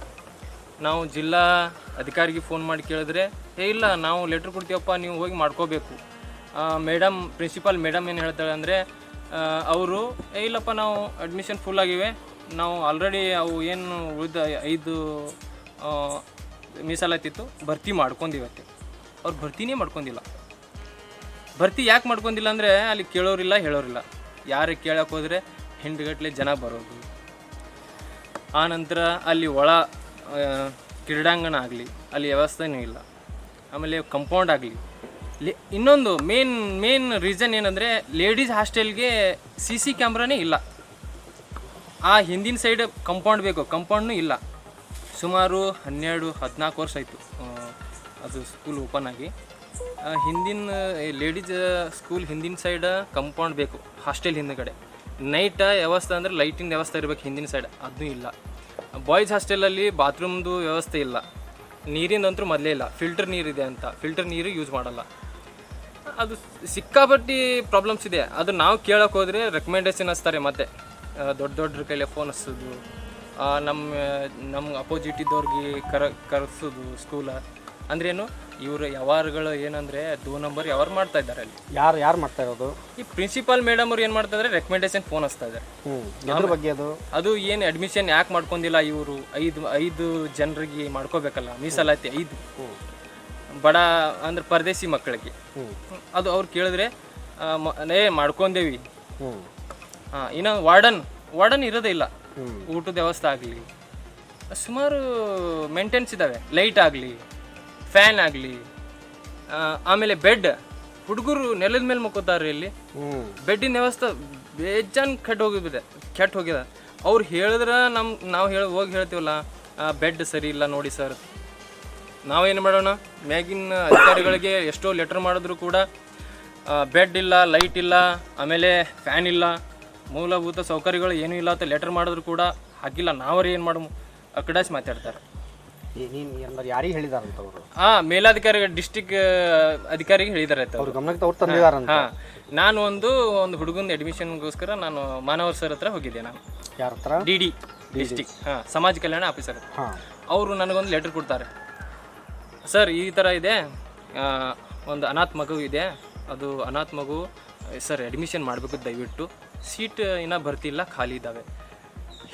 ನಾವು ಜಿಲ್ಲಾ ಅಧಿಕಾರಿಗೆ ಫೋನ್ ಮಾಡಿ ಕೇಳಿದ್ರೆ, ಏ, ಇಲ್ಲ, ನಾವು ಲೆಟ್ರ್ ಕೊಡ್ತೀವಪ್ಪ, ನೀವು ಹೋಗಿ ಮಾಡ್ಕೋಬೇಕು. ಮೇಡಮ್ ಪ್ರಿನ್ಸಿಪಾಲ್ ಮೇಡಮ್ ಏನು ಹೇಳ್ತಾಳೆ ಅಂದರೆ ಅವರು, ಏ, ಇಲ್ಲಪ್ಪ, ನಾವು ಅಡ್ಮಿಷನ್ ಫುಲ್ ಆಗಿವೆ ನಾವು ಆಲ್ರೆಡಿ ಅವು ಏನು ಉಳಿದ ಐದು ಮೀಸಲಾತಿತ್ತು, ಭರ್ತಿ ಮಾಡ್ಕೊಂಡಿವತ್ತೆ. ಅವ್ರು ಭರ್ತಿನೇ ಮಾಡ್ಕೊಂಡಿಲ್ಲ. ಭರ್ತಿ ಯಾಕೆ ಮಾಡ್ಕೊಂಡಿಲ್ಲ ಅಂದರೆ ಅಲ್ಲಿ ಕೇಳೋರಿಲ್ಲ, ಹೇಳೋರಿಲ್ಲ. ಯಾರು ಕೇಳಕ್ಕೆ ಹೋದರೆ ಹಿಂಡ್ಗಟ್ಲೆ ಜನ ಬರೋದು. ಆ ನಂತರ ಅಲ್ಲಿ ಒಳ ಕ್ರೀಡಾಂಗಣ ಆಗಲಿ, ಅಲ್ಲಿ ವ್ಯವಸ್ಥೆನೂ ಇಲ್ಲ. ಆಮೇಲೆ ಕಂಪೌಂಡ್ ಆಗಲಿ. ಇನ್ನೊಂದು ಮೇನ್ ಮೇನ್ ರೀಸನ್ ಏನಂದರೆ ಲೇಡೀಸ್ ಹಾಸ್ಟೆಲ್ಗೆ ಸಿ ಸಿ ಕ್ಯಾಮ್ರಾನೇ ಇಲ್ಲ. ಆ ಹಿಂದಿನ ಸೈಡ್ ಕಂಪೌಂಡ್ ಬೇಕು. ಕಂಪೌಂಡ್ನೂ ಇಲ್ಲ. ಸುಮಾರು ಹನ್ನೆರಡು, ಹದಿನಾಲ್ಕು ವರ್ಷ ಆಯಿತು. ಅದು ಸ್ಕೂಲ್ ಓಪನ್ ಆಗಿ. ಹಿಂದಿನ ಲೇಡೀಸ್ ಸ್ಕೂಲ್ ಹಿಂದಿನ ಸೈಡ್ ಕಂಪೌಂಡ್ ಬೇಕು. ಹಾಸ್ಟೆಲ್ ಹಿಂದ್ಗಡೆ. ನೈಟ್ ವ್ಯವಸ್ಥೆ ಅಂದರೆ ಲೈಟಿನ ವ್ಯವಸ್ಥೆ ಇರಬೇಕು ಹಿಂದಿನ ಸೈಡ್ ಅದು ಇಲ್ಲ. ಬಾಯ್ಸ್ ಹಾಸ್ಟೆಲಲ್ಲಿ ಬಾತ್ರೂಮ್ದು ವ್ಯವಸ್ಥೆ ಇಲ್ಲ. ನೀರಿಂದಂತೂ ಮೊದಲೇ ಇಲ್ಲ. ಫಿಲ್ಟರ್ ನೀರಿದೆ ಅಂತ. ಫಿಲ್ಟರ್ ನೀರು ಯೂಸ್ ಮಾಡಲ್ಲ. ಅದು ಸಿಕ್ಕಾಪಟ್ಟಿ ಪ್ರಾಬ್ಲಮ್ಸ್ ಇದೆ. ಅದು ನಾವು ಕೇಳೋಕೆ ಹೋದರೆ ರೆಕಮೆಂಡೇಶನ್ ಹಚ್ತಾರೆ ಮತ್ತೆ. ದೊಡ್ಡ ದೊಡ್ಡ ಕೈಲೆ ಫೋನ್ ಹಚ್ಚೋದು ನಮ್ಮ ನಮ್ಮ ಅಪೋಸಿಟ್ ಇದ್ದವ್ರಿಗೆ ಕರ ಕರೆಸೋದು ಸ್ಕೂಲ ಅಂದ್ರೇನು ಇವರು ವ್ಯವಹಾರಗಳು ಏನಂದರೆ ದೋ ನಂಬರ್ ಯಾವಾರು ಮಾಡ್ತಾ ಇದ್ದಾರೆ ಅಲ್ಲಿ. ಯಾರು ಯಾರು ಮಾಡ್ತಾ ಇರೋದು? ಈ ಪ್ರಿನ್ಸಿಪಾಲ್ ಮೇಡಮ್ ಅವ್ರು ಏನು ಮಾಡ್ತಾ ಇದ್ದಾರೆ ರೆಕಮೆಂಡೇಶನ್ ಫೋನ್ ಹಚ್ತಾ ಇದ್ದಾರೆ ಬಗ್ಗೆ ಅದು? ಅದು ಏನು ಅಡ್ಮಿಷನ್ ಯಾಕೆ ಮಾಡ್ಕೊಂಡಿಲ್ಲ ಇವರು? ಐದು ಐದು ಜನರಿಗೆ ಮಾಡ್ಕೋಬೇಕಲ್ಲ ಮೀಸಲಾತಿ ಐದು. ಬಡ ಅಂದ್ರೆ ಪರದೇಶಿ ಮಕ್ಕಳಿಗೆ. ಅದು ಅವ್ರು ಕೇಳಿದ್ರೆ ನೇ ಮಾಡ್ಕೊಂಡೇವಿ. ಹಾಂ ಇನ್ನು ವಾರ್ಡನ್ ವಾರ್ಡನ್ ಇರೋದೇ ಇಲ್ಲ. ಊಟದ ವ್ಯವಸ್ಥೆ ಆಗಲಿ ಸುಮಾರು ಮೇಂಟೆನ್ಸ್ ಇದ್ದಾವೆ ಲೈಟ್ ಆಗಲಿ ಫ್ಯಾನ್ ಆಗಲಿ ಆಮೇಲೆ ಬೆಡ್ ಹುಡುಗರು ನೆಲದ ಮೇಲೆ ಮುಕ್ಕೋತಾರೆ ಇಲ್ಲಿ. ಬೆಡ್ಡಿನ ವ್ಯವಸ್ಥೆ ಬೇಜಾನ್ ಕೆಟ್ಟ ಹೋಗಿದೆ ಕೆಟ್ಟ ಹೋಗಿದೆ. ಅವ್ರು ಹೇಳಿದ್ರೆ ನಮ್ಮ ನಾವು ಹೇಳಿ ಹೋಗಿ ಹೇಳ್ತೀವಲ್ಲ ಬೆಡ್ ಸರಿ ಇಲ್ಲ ನೋಡಿ ಸರ್ ನಾವೇನು ಮಾಡೋಣ? ಮ್ಯಾಗಿನ ಅಧಿಕಾರಿಗಳಿಗೆ ಎಷ್ಟೋ ಲೆಟರ್ ಮಾಡಿದ್ರು ಕೂಡ ಬೆಡ್ ಇಲ್ಲ ಲೈಟ್ ಇಲ್ಲ ಆಮೇಲೆ ಫ್ಯಾನ್ ಇಲ್ಲ. ಮೂಲಭೂತ ಸೌಕರ್ಯಗಳು ಏನೂ ಇಲ್ಲ ಅಂತ ಲೆಟರ್ ಮಾಡಿದ್ರು ಕೂಡ ಹಾಕಿಲ್ಲ. ನಾವರೇ ಏನು ಮಾಡಮು ಅಕಡಾಸಿ ಮಾತಾಡ್ತಾರೆ. ನೀನು ಯಾರಿಗೆ ಹೇಳಿದಾರಂತ ಅವರು? ಆ ಮೇಲಾಧಿಕಾರಿ ಡಿಸ್ಟಿಕ್ ಅಧಿಕಾರಿಗೆ ಹೇಳಿದಾರೆ ಅವ್ರ. ಗಮನಕ್ಕೆ ಅವ್ರು ತಂದಿದಾರಂತ ಹಾ ನಾನು ಒಂದು ಒಂದು ಹುಡುಗನ ಅಡ್ಮಿಷನ್ಗೋಸ್ಕರ ನಾನು ಮಾನವರ್ ಸರ್ ಹತ್ರ ಹೋಗಿದ್ದೆ ನಾನು. ಯಾರ ಹತ್ರ? ಡಿ ಡಿ ಡಿಸ್ಟಿಕ್ ಹಾಂ ಸಮಾಜ ಕಲ್ಯಾಣ ಆಫೀಸರ್ ಹಾಂ. ಅವರು ನನಗೊಂದು ಲೆಟರ್ ಕೊಡ್ತಾರೆ. ಸರ್ ಈ ಥರ ಇದೆ. ಒಂದು ಅನಾಥ ಮಗು ಇದೆ. ಅದು ಅನಾಥ ಮಗು ಸರ್ ಅಡ್ಮಿಷನ್ ಮಾಡಬೇಕು ದಯವಿಟ್ಟು. ಸೀಟ್ ಇನ್ನು ಬರ್ತಿಲ್ಲ, ಖಾಲಿ ಇದ್ದಾವೆ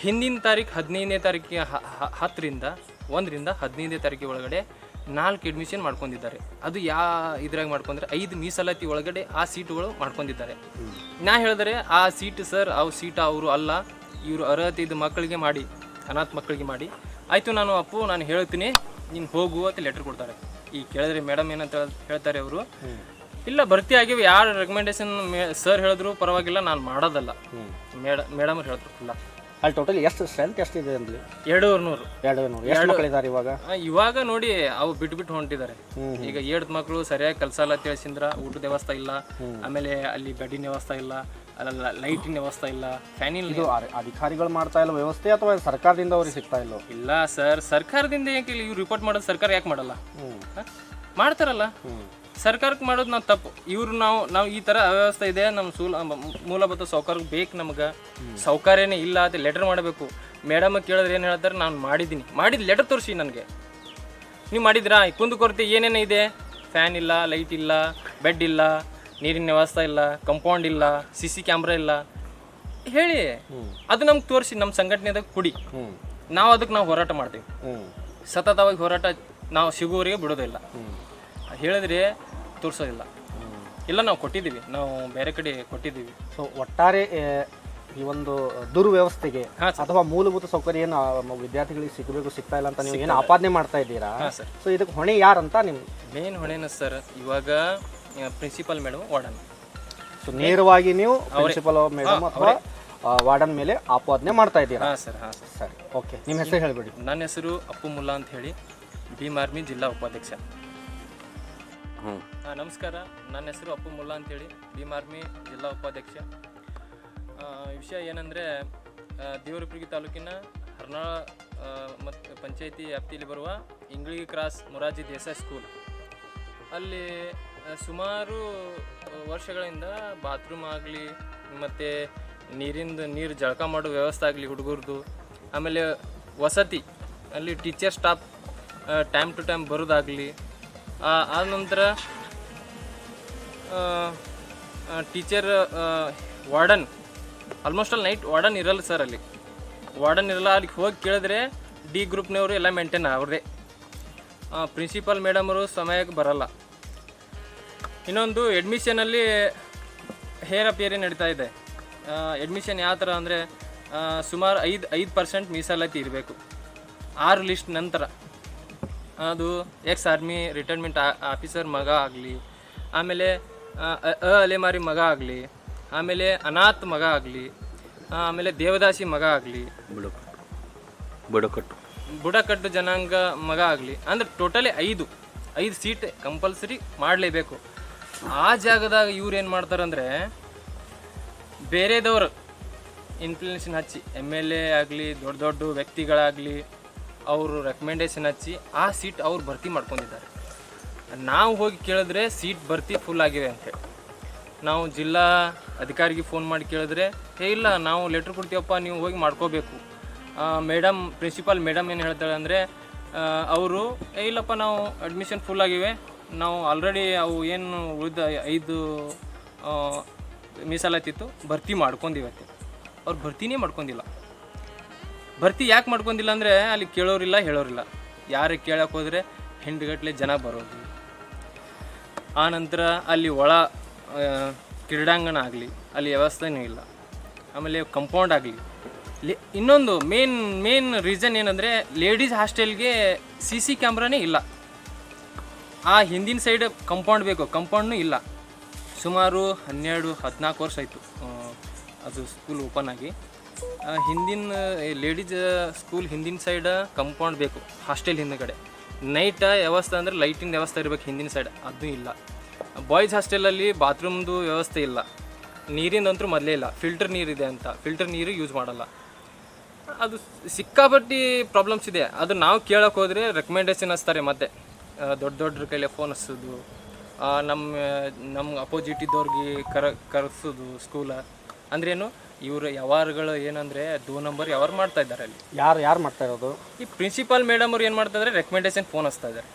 ಹಿಂದಿನ ತಾರೀಕು ಹದಿನೈದನೇ ತಾರೀಕಿಗೆ ಹತ್ತರಿಂದ, ಒಂದರಿಂದ ಹದಿನೈದನೇ ತಾರೀಕು ಒಳಗಡೆ ನಾಲ್ಕು ಅಡ್ಮಿಷನ್ ಮಾಡ್ಕೊಂಡಿದ್ದಾರೆ. ಅದು ಯಾ ಇದ್ರಾಗ ಮಾಡ್ಕೊಂಡ್ರೆ ಐದು ಮೀಸಲಾತಿ ಒಳಗಡೆ ಆ ಸೀಟುಗಳು ಮಾಡ್ಕೊಂಡಿದ್ದಾರೆ. ನಾ ಹೇಳಿದ್ರೆ ಆ ಸೀಟ್ ಸರ್, ಅವು ಸೀಟ್ ಅವರು ಅಲ್ಲ, ಇವರು ಅರ್ಹತೆ ಇದು ಮಕ್ಕಳಿಗೆ ಮಾಡಿ, ಅನಾಥ ಮಕ್ಕಳಿಗೆ ಮಾಡಿ. ಆಯಿತು ನಾನು ಅಪ್ಪು, ನಾನು ಹೇಳ್ತೀನಿ, ನೀನು ಹೋಗು ಅಂತ ಲೆಟ್ರ್ ಕೊಡ್ತಾರೆ. ಈ ಕೇಳಿದ್ರೆ ಮೇಡಮ್ ಏನಂತ ಹೇಳ್- ಹೇಳ್ತಾರೆ ಅವರು? ಇಲ್ಲ ಭರ್ತಿ ಆಗಿವೆ. ಯಾರು ರೆಕಮೆಂಡೇಶನ್ ಸರ್ ಹೇಳಿದ್ರು ಪರವಾಗಿಲ್ಲ ನಾನು ಮಾಡೋದಲ್ಲ. ಮೇಡ ಮೇಡಮ್ ಹೇಳಿದ್ರು. ಇಲ್ಲ. ಅಲ್ಲಿ ಟೋಟಲ್ ಎಷ್ಟು ಸ್ಟ್ರೆಂತ್ ಎಷ್ಟಿದೆ ಅಂದ್ರೆ ಎರಡೂವರೆ ನೂರು. ಎರಡು ನೂರು. ಎಷ್ಟು ಮಕ್ಕಳಿದ್ದಾರೆ ಇವಾಗ? ಇವಾಗ ನೋಡಿ ಅವು ಬಿಟ್ಟು ಬಿಟ್ಟು ಹೊಂಟಿದ್ದಾರೆ. ಈಗ ಏಳು ಮಕ್ಕಳು ಸರಿಯಾಗಿ ಕೆಲಸ ಎಲ್ಲ ತಿಳಿಸಿದ್ರ ಊಟದ ವ್ಯವಸ್ಥೆ ಇಲ್ಲ. ಆಮೇಲೆ ಅಲ್ಲಿ ಬೆಡ್ಡಿನ ವ್ಯವಸ್ಥೆ ಇಲ್ಲ. ಅಲ್ಲ ಲೈಟಿನ ವ್ಯವಸ್ಥೆ ಇಲ್ಲ. ಫ್ಯಾನಿನ ಇದು ಅಧಿಕಾರಿಗಳು ಮಾಡ್ತಾ ಇಲ್ಲ ವ್ಯವಸ್ಥೆ ಅಥವಾ ಸರ್ಕಾರದಿಂದ ಅವ್ರಿಗೆ ಸಿಗ್ತಾ ಇಲ್ಲ? ಇಲ್ಲ ಸರ್ ಸರ್ಕಾರದಿಂದ ಯಾಕೆ ಇಲ್ಲಿ ಇವ್ರು ರಿಪೋರ್ಟ್ ಮಾಡೋದು ಸರ್ಕಾರ ಯಾಕೆ ಮಾಡಲ್ಲ? ಮಾಡ್ತಾರಲ್ಲ. ಸರ್ಕಾರಕ್ಕೆ ಮಾಡೋದು ನಾವು ತಪ್ಪು. ಇವ್ರು ನಾವು ನಾವು ಈ ಥರ ಅವ್ಯವಸ್ಥೆ ಇದೆ ನಮ್ಮ ಸೂಲ ಮೂಲಭೂತ ಸೌಕರ್ಯ ಬೇಕು ನಮ್ಗೆ. ಸೌಕರ್ಯನೇ ಇಲ್ಲ ಅಂತ ಲೆಟರ್ ಮಾಡಬೇಕು. ಮೇಡಮ್ ಕೇಳಿದ್ರೆ ಏನು ಹೇಳ್ತಾರೆ ನಾನು ಮಾಡಿದ್ದೀನಿ. ಮಾಡಿದ ಲೆಟರ್ ತೋರಿಸಿ ನನಗೆ. ನೀವು ಮಾಡಿದ್ರಾ ಕುಂದು ಕೊರತೆ ಏನೇನು ಇದೆ? ಫ್ಯಾನ್ ಇಲ್ಲ ಲೈಟ್ ಇಲ್ಲ ಬೆಡ್ ಇಲ್ಲ ನೀರಿನ ವ್ಯವಸ್ಥೆ ಇಲ್ಲ ಕಂಪೌಂಡ್ ಇಲ್ಲ ಸಿ ಸಿ ಕ್ಯಾಮ್ರಾ ಇಲ್ಲ. ಹೇಳಿ. ಅದು ನಮ್ಗೆ ತೋರಿಸಿ ನಮ್ಮ ಸಂಘಟನೆದಾಗ ಕೊಡಿ. ನಾವು ಅದಕ್ಕೆ ನಾವು ಹೋರಾಟ ಮಾಡ್ತೀವಿ. ಸತತವಾಗಿ ಹೋರಾಟ ನಾವು ಸಿಗುವವರಿಗೆ ಬಿಡೋದಿಲ್ಲ ಹೇಳಿದ್ರೆ ತೋರಿಸೋದಿಲ್ಲ. ಇಲ್ಲ ನಾವು ಕೊಟ್ಟಿದ್ದೀವಿ. ನಾವು ಬೇರೆ ಕಡೆ ಕೊಟ್ಟಿದ್ದೀವಿ. ಸೊ ಒಟ್ಟಾರೆ ಈ ಒಂದು ದುರ್ವ್ಯವಸ್ಥೆಗೆ ಅಥವಾ ಮೂಲಭೂತ ಸೌಕರ್ಯ ಏನು ವಿದ್ಯಾರ್ಥಿಗಳಿಗೆ ಸಿಗಬೇಕು ಸಿಗ್ತಾ ಇಲ್ಲ ಅಂತ ನೀವು ಏನು ಆಪಾದನೆ ಮಾಡ್ತಾ ಇದ್ದೀರಾ? ಸೊ ಇದಕ್ಕೆ ಹೊಣೆ ಯಾರಂತ ನೀವು? ಮೇನ್ ಹೊಣೆನ ಸರ್ ಇವಾಗ ಪ್ರಿನ್ಸಿಪಾಲ್ ಮೇಡಮ್ ವಾರ್ಡನ್. ಸೊ ನೇರವಾಗಿ ನೀವು ಪ್ರಿನ್ಸಿಪಲ್ ಮೇಡಮ್ ಅಥವಾ ವಾರ್ಡನ್ ಮೇಲೆ ಆಪಾದನೆ ಮಾಡ್ತಾ ಇದ್ದೀರಾ? ಹಾಂ ಸರ್ ಹಾಂ ಸರ್. ಸರಿ ಓಕೆ. ನಿಮ್ಮ ಹೆಸರು ಹೇಳಿಬಿಡಿ. ನನ್ನ ಹೆಸರು ಅಪ್ಪು ಮುಲ್ಲಾ ಅಂತ ಹೇಳಿ. ಭೀಮ್ ಆರ್ಮಿ ಜಿಲ್ಲಾ ಉಪಾಧ್ಯಕ್ಷ. ನಮಸ್ಕಾರ. ನನ್ನ ಹೆಸರು ಅಪ್ಪು ಮುಲ್ಲಾ ಅಂತೇಳಿ. ಭೀಮ್ ಆರ್ಮಿ ಜಿಲ್ಲಾ ಉಪಾಧ್ಯಕ್ಷ. ವಿಷಯ ಏನಂದರೆ ದೇವರಪುರ್ಗಿ ತಾಲೂಕಿನ ಹರ್ನಾಳ ಮತ್ತು ಪಂಚಾಯಿತಿ ವ್ಯಾಪ್ತಿಯಲ್ಲಿ ಬರುವ ಇಂಗ್ಳಿಗಿ ಕ್ರಾಸ್ ಮೊರಾರ್ಜಿ ದೇಸಾಯಿ ಸ್ಕೂಲ್ ಅಲ್ಲಿ ಸುಮಾರು ವರ್ಷಗಳಿಂದ ಬಾತ್ರೂಮ್ ಆಗಲಿ, ಮತ್ತು ನೀರಿಂದ, ನೀರು ಜಳಕ ಮಾಡೋ ವ್ಯವಸ್ಥೆ ಆಗಲಿ ಹುಡುಗರದು. ಆಮೇಲೆ ವಸತಿ, ಅಲ್ಲಿ teacher staff time to time ಬರೋದಾಗಲಿ ಆ ನಂತರ ಟೀಚರ್ ವಾರ್ಡನ್ ಆಲ್ಮೋಸ್ಟ್ ಅಲ್ಲಿ ನೈಟ್ ವಾರ್ಡನ್ ಇರಲ್ಲ ಸರ್ ಅಲ್ಲಿ. ವಾರ್ಡನ್ ಇರಲ್ಲ, ಅಲ್ಲಿಗೆ ಹೋಗಿ ಕೇಳಿದ್ರೆ ಡಿ ಗ್ರೂಪ್ನವರು ಎಲ್ಲ ಮೇಂಟೈನ್ ಅವ್ರದೇ. ಪ್ರಿನ್ಸಿಪಾಲ್ ಮೇಡಮರು ಸಮಯಕ್ಕೆ ಬರಲ್ಲ. ಇನ್ನೊಂದು ಎಡ್ಮಿಷನಲ್ಲಿ ಹೇರ್ ಅಪಿಯರಿ ನಡೀತಾ ಇದೆ. ಅಡ್ಮಿಷನ್ ಯಾವ ಥರ ಅಂದರೆ ಸುಮಾರು ಐದು ಐದು ಪರ್ಸೆಂಟ್ ಮೀಸಲಾತಿ ಇರಬೇಕು. ಆರು ಲಿಸ್ಟ್ ನಂತರ. ಅದು ಎಕ್ಸ್ ಆರ್ಮಿ ರಿಟೈರ್ಮೆಂಟ್ ಆಫೀಸರ್ ಮಗ ಆಗಲಿ ಆಮೇಲೆ ಅ- ಅಲೆಮಾರಿ ಮಗ ಆಗಲಿ ಆಮೇಲೆ ಅನಾಥ್ ಮಗ ಆಗಲಿ ಆಮೇಲೆ ದೇವದಾಸಿ ಮಗ ಆಗಲಿ. ಬುಡಕಟ್ಟು. ಬುಡಕಟ್ಟು. ಬುಡಕಟ್ಟು ಜನಾಂಗ ಮಗ ಆಗಲಿ. ಅಂದ್ರೆ ಟೋಟಲಿ ಐದು. ಐದು ಸೀಟ್ ಕಂಪಲ್ಸರಿ ಮಾಡಲೇಬೇಕು. ಆ ಜಾಗದಾಗ ಇವ್ರು ಏನು ಮಾಡ್ತಾರಂದ್ರೆ ಬೇರೆದವರು ಇನ್ಫ್ಲೂಯೆನ್ಸಿನ ಹಚ್ಚಿ ಎಂ ಎಲ್ ಎ ಆಗಲಿ ದೊಡ್ಡ ದೊಡ್ಡ ವ್ಯಕ್ತಿಗಳಾಗಲಿ ಅವರು ರೆಕಮೆಂಡೇಶನ್ ಹಚ್ಚಿ ಆ ಸೀಟ್ ಅವ್ರು ಭರ್ತಿ ಮಾಡ್ಕೊಂಡಿದ್ದಾರೆ. ನಾವು ಹೋಗಿ ಕೇಳಿದ್ರೆ ಸೀಟ್ ಭರ್ತಿ ಫುಲ್ ಆಗಿದೆ ಅಂತೇಳಿ ನಾವು ಜಿಲ್ಲಾ ಅಧಿಕಾರಿಗೆ ಫೋನ್ ಮಾಡಿ ಕೇಳಿದ್ರೆ, ಏ ಇಲ್ಲ, ನಾವು ಲೆಟ್ರ್ ಕೊಡ್ತೀವಪ್ಪ, ನೀವು ಹೋಗಿ ಮಾಡ್ಕೋಬೇಕು. ಮೇಡಮ್ ಪ್ರಿನ್ಸಿಪಾಲ್ ಮೇಡಮ್ ಏನು ಹೇಳ್ತಾಳೆ ಅಂದರೆ ಅವರು, ಏ ಇಲ್ಲಪ್ಪ, ನಾವು ಅಡ್ಮಿಷನ್ ಫುಲ್ ಆಗಿವೆ. ನಾವು ಆಲ್ರೆಡಿ ಅವು ಏನು ಉಳಿದ ಐದು ಮೀಸಲಾತಿತ್ತು, ಭರ್ತಿ ಮಾಡ್ಕೊಂಡಿವತ್ತೆ ಅವ್ರು ಭರ್ತಿನೇ ಮಾಡ್ಕೊಂಡಿಲ್ಲ. ಭರ್ತಿ ಯಾಕೆ ಮಾಡ್ಕೊಂಡಿಲ್ಲ ಅಂದರೆ ಅಲ್ಲಿ ಕೇಳೋರಿಲ್ಲ, ಹೇಳೋರಿಲ್ಲ. ಯಾರಿಗೆ ಕೇಳಕ್ಕೆ ಹೋದರೆ ಹಿಂಡ್ಗಟ್ಲೆ ಜನ ಬರೋದು. ಆ ನಂತರ ಅಲ್ಲಿ ಒಳ ಕ್ರೀಡಾಂಗಣ ಆಗಲಿ, ಅಲ್ಲಿ ವ್ಯವಸ್ಥೆನೂ ಇಲ್ಲ. ಆಮೇಲೆ ಕಂಪೌಂಡ್ ಆಗಲಿ. ಇನ್ನೊಂದು ಮೇನ್ ಮೇನ್ ರೀಸನ್ ಏನಂದರೆ ಲೇಡೀಸ್ ಹಾಸ್ಟೆಲ್ಗೆ ಸಿ ಸಿ ಕ್ಯಾಮ್ರಾನೇ ಇಲ್ಲ. ಆ ಹಿಂದಿನ ಸೈಡ್ ಕಂಪೌಂಡ್ ಬೇಕು ಕಂಪೌಂಡ್ನೂ ಇಲ್ಲ. ಸುಮಾರು ಹನ್ನೆರಡು, ಹದಿನಾಲ್ಕು ವರ್ಷ ಆಯಿತು. ಅದು ಸ್ಕೂಲ್ ಓಪನ್ ಆಗಿ. ಹಿಂದಿನ ಲೇಡೀಸ್ ಸ್ಕೂಲ್ ಹಿಂದಿನ ಸೈಡ್ ಕಂಪೌಂಡ್ ಬೇಕು ಹಾಸ್ಟೆಲ್ ಹಿಂದ್ಗಡೆ ನೈಟ್ ವ್ಯವಸ್ಥೆ ಅಂದರೆ ಲೈಟಿನ ವ್ಯವಸ್ಥೆ ಇರಬೇಕು ಹಿಂದಿನ ಸೈಡ್ ಅದು ಇಲ್ಲ. ಬಾಯ್ಸ್ ಹಾಸ್ಟೆಲಲ್ಲಿ ಬಾತ್ರೂಮ್ದು ವ್ಯವಸ್ಥೆ ಇಲ್ಲ. ನೀರಿಂದಂತೂ ಮೊದಲೇ ಇಲ್ಲ. ಫಿಲ್ಟರ್ ನೀರಿದೆ ಅಂತ. ಫಿಲ್ಟರ್ ನೀರು ಯೂಸ್ ಮಾಡಲ್ಲ. ಅದು ಸಿಕ್ಕಾಪಟ್ಟಿ ಪ್ರಾಬ್ಲಮ್ಸ್ ಇದೆ. ಅದು ನಾವು ಕೇಳೋಕೆ ಹೋದರೆ ರೆಕಮೆಂಡೇಶನ್ ಹಚ್ತಾರೆ ಮತ್ತೆ. ದೊಡ್ಡ ದೊಡ್ಡ ಕೈಲಿ ಫೋನ್ ಹಚ್ಚೋದು. ನಮ್ಮ ನಮ್ಮ ಅಪೋಸಿಟ್ ಇದ್ದವ್ರಿಗೆ ಕರ, ಕರೆಸೋದು ಸ್ಕೂಲ ಅಂದ್ರೇನು ಇವರು ವ್ಯವಹಾರಗಳು ಏನಂದ್ರೆ ದೋ ನಂಬರ್ ವ್ಯವಹಾರ ಮಾಡ್ತಾ ಇದ್ದಾರೆ ಅಲ್ಲಿ. ಯಾರು ಯಾರು ಮಾಡ್ತಾ ಇರೋದು? ಈ ಪ್ರಿನ್ಸಿಪಾಲ್ ಮೇಡಮ್ ಅವ್ರು ಏನ್ ಮಾಡ್ತಾ ಇದ್ದಾರೆ ರೆಕಮೆಂಡೇಶನ್ ಫೋನ್ ಹಚ್ತಾ ಇದ್ದಾರೆ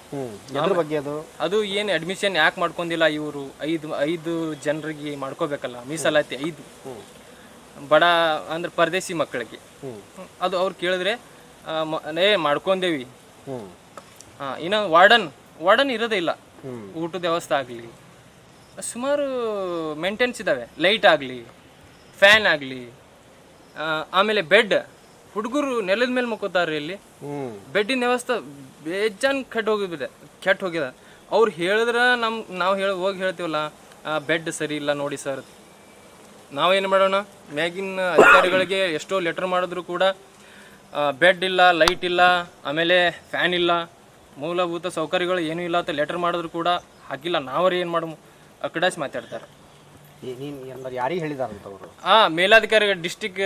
ಅದ್ರ ಬಗ್ಗೆ ಅದು? ಅದು ಏನು ಅಡ್ಮಿಷನ್ ಯಾಕೆ ಮಾಡ್ಕೊಂಡಿಲ್ಲ ಇವರು? ಐದು ಐದು ಜನರಿಗೆ ಮಾಡ್ಕೋಬೇಕಲ್ಲ ಮೀಸಲಾತಿ ಐದು. ಬಡ ಅಂದ್ರೆ ಪರದೇಶಿ ಮಕ್ಕಳಿಗೆ. ಅದು ಅವ್ರು ಕೇಳಿದ್ರೆ ಏ ಮಾಡ್ಕೊಂಡೇವಿ. ಹಾ ಇನ್ನ ಇನ್ನು ವಾರ್ಡನ್ ವಾರ್ಡನ್ ಇರೋದೇ ಇಲ್ಲ. ಊಟದ ವ್ಯವಸ್ಥೆ ಆಗಲಿ. ಸುಮಾರು ಮೇಂಟೆನ್ಸ್ ಇದ್ದಾವೆ ಲೈಟ್ ಆಗಲಿ. ಫ್ಯಾನ್ ಆಗಲಿ ಆಮೇಲೆ ಬೆಡ್ ಹುಡುಗರು ನೆಲದ ಮೇಲೆ ಮುಕ್ಕೋತಾರೆ ಇಲ್ಲಿ. ಬೆಡ್ಡಿನ ವ್ಯವಸ್ಥೆ ಬೇಜಾನ್ ಕೆಟ್ಟ ಹೋಗಿದೆ ಕೆಟ್ಟ ಹೋಗಿದೆ ಅವ್ರು ಹೇಳಿದ್ರೆ ನಮ್ ನಾವು ಹೇಳಿ ಹೋಗಿ ಹೇಳ್ತೀವಲ್ಲ ಬೆಡ್ ಸರಿ ಇಲ್ಲ ನೋಡಿ ಸರ್ ನಾವೇನು ಮಾಡೋಣ? ಮ್ಯಾಗಿನ ಅಧಿಕಾರಿಗಳಿಗೆ ಎಷ್ಟೋ ಲೆಟರ್ ಮಾಡಿದ್ರು ಕೂಡ ಬೆಡ್ ಇಲ್ಲ ಲೈಟ್ ಇಲ್ಲ ಆಮೇಲೆ ಫ್ಯಾನ್ ಇಲ್ಲ ಮೂಲಭೂತ ಸೌಕರ್ಯಗಳು ಏನೂ ಇಲ್ಲ ಅಂತ ಲೆಟರ್ ಮಾಡಿದ್ರು ಕೂಡ ಹಾಕಿಲ್ಲ. ನಾವರೇ ಏನು ಮಾಡಮು ಅಕ್ಕಡಾಸಿ ಮಾತಾಡ್ತಾರೆ. ಯಾರಿಗೆ ಹೇಳಿದಾರಂತ ಅವರು? ಆ ಮೇಲಾಧಿಕಾರಿ ಡಿಸ್ಟಿಕ್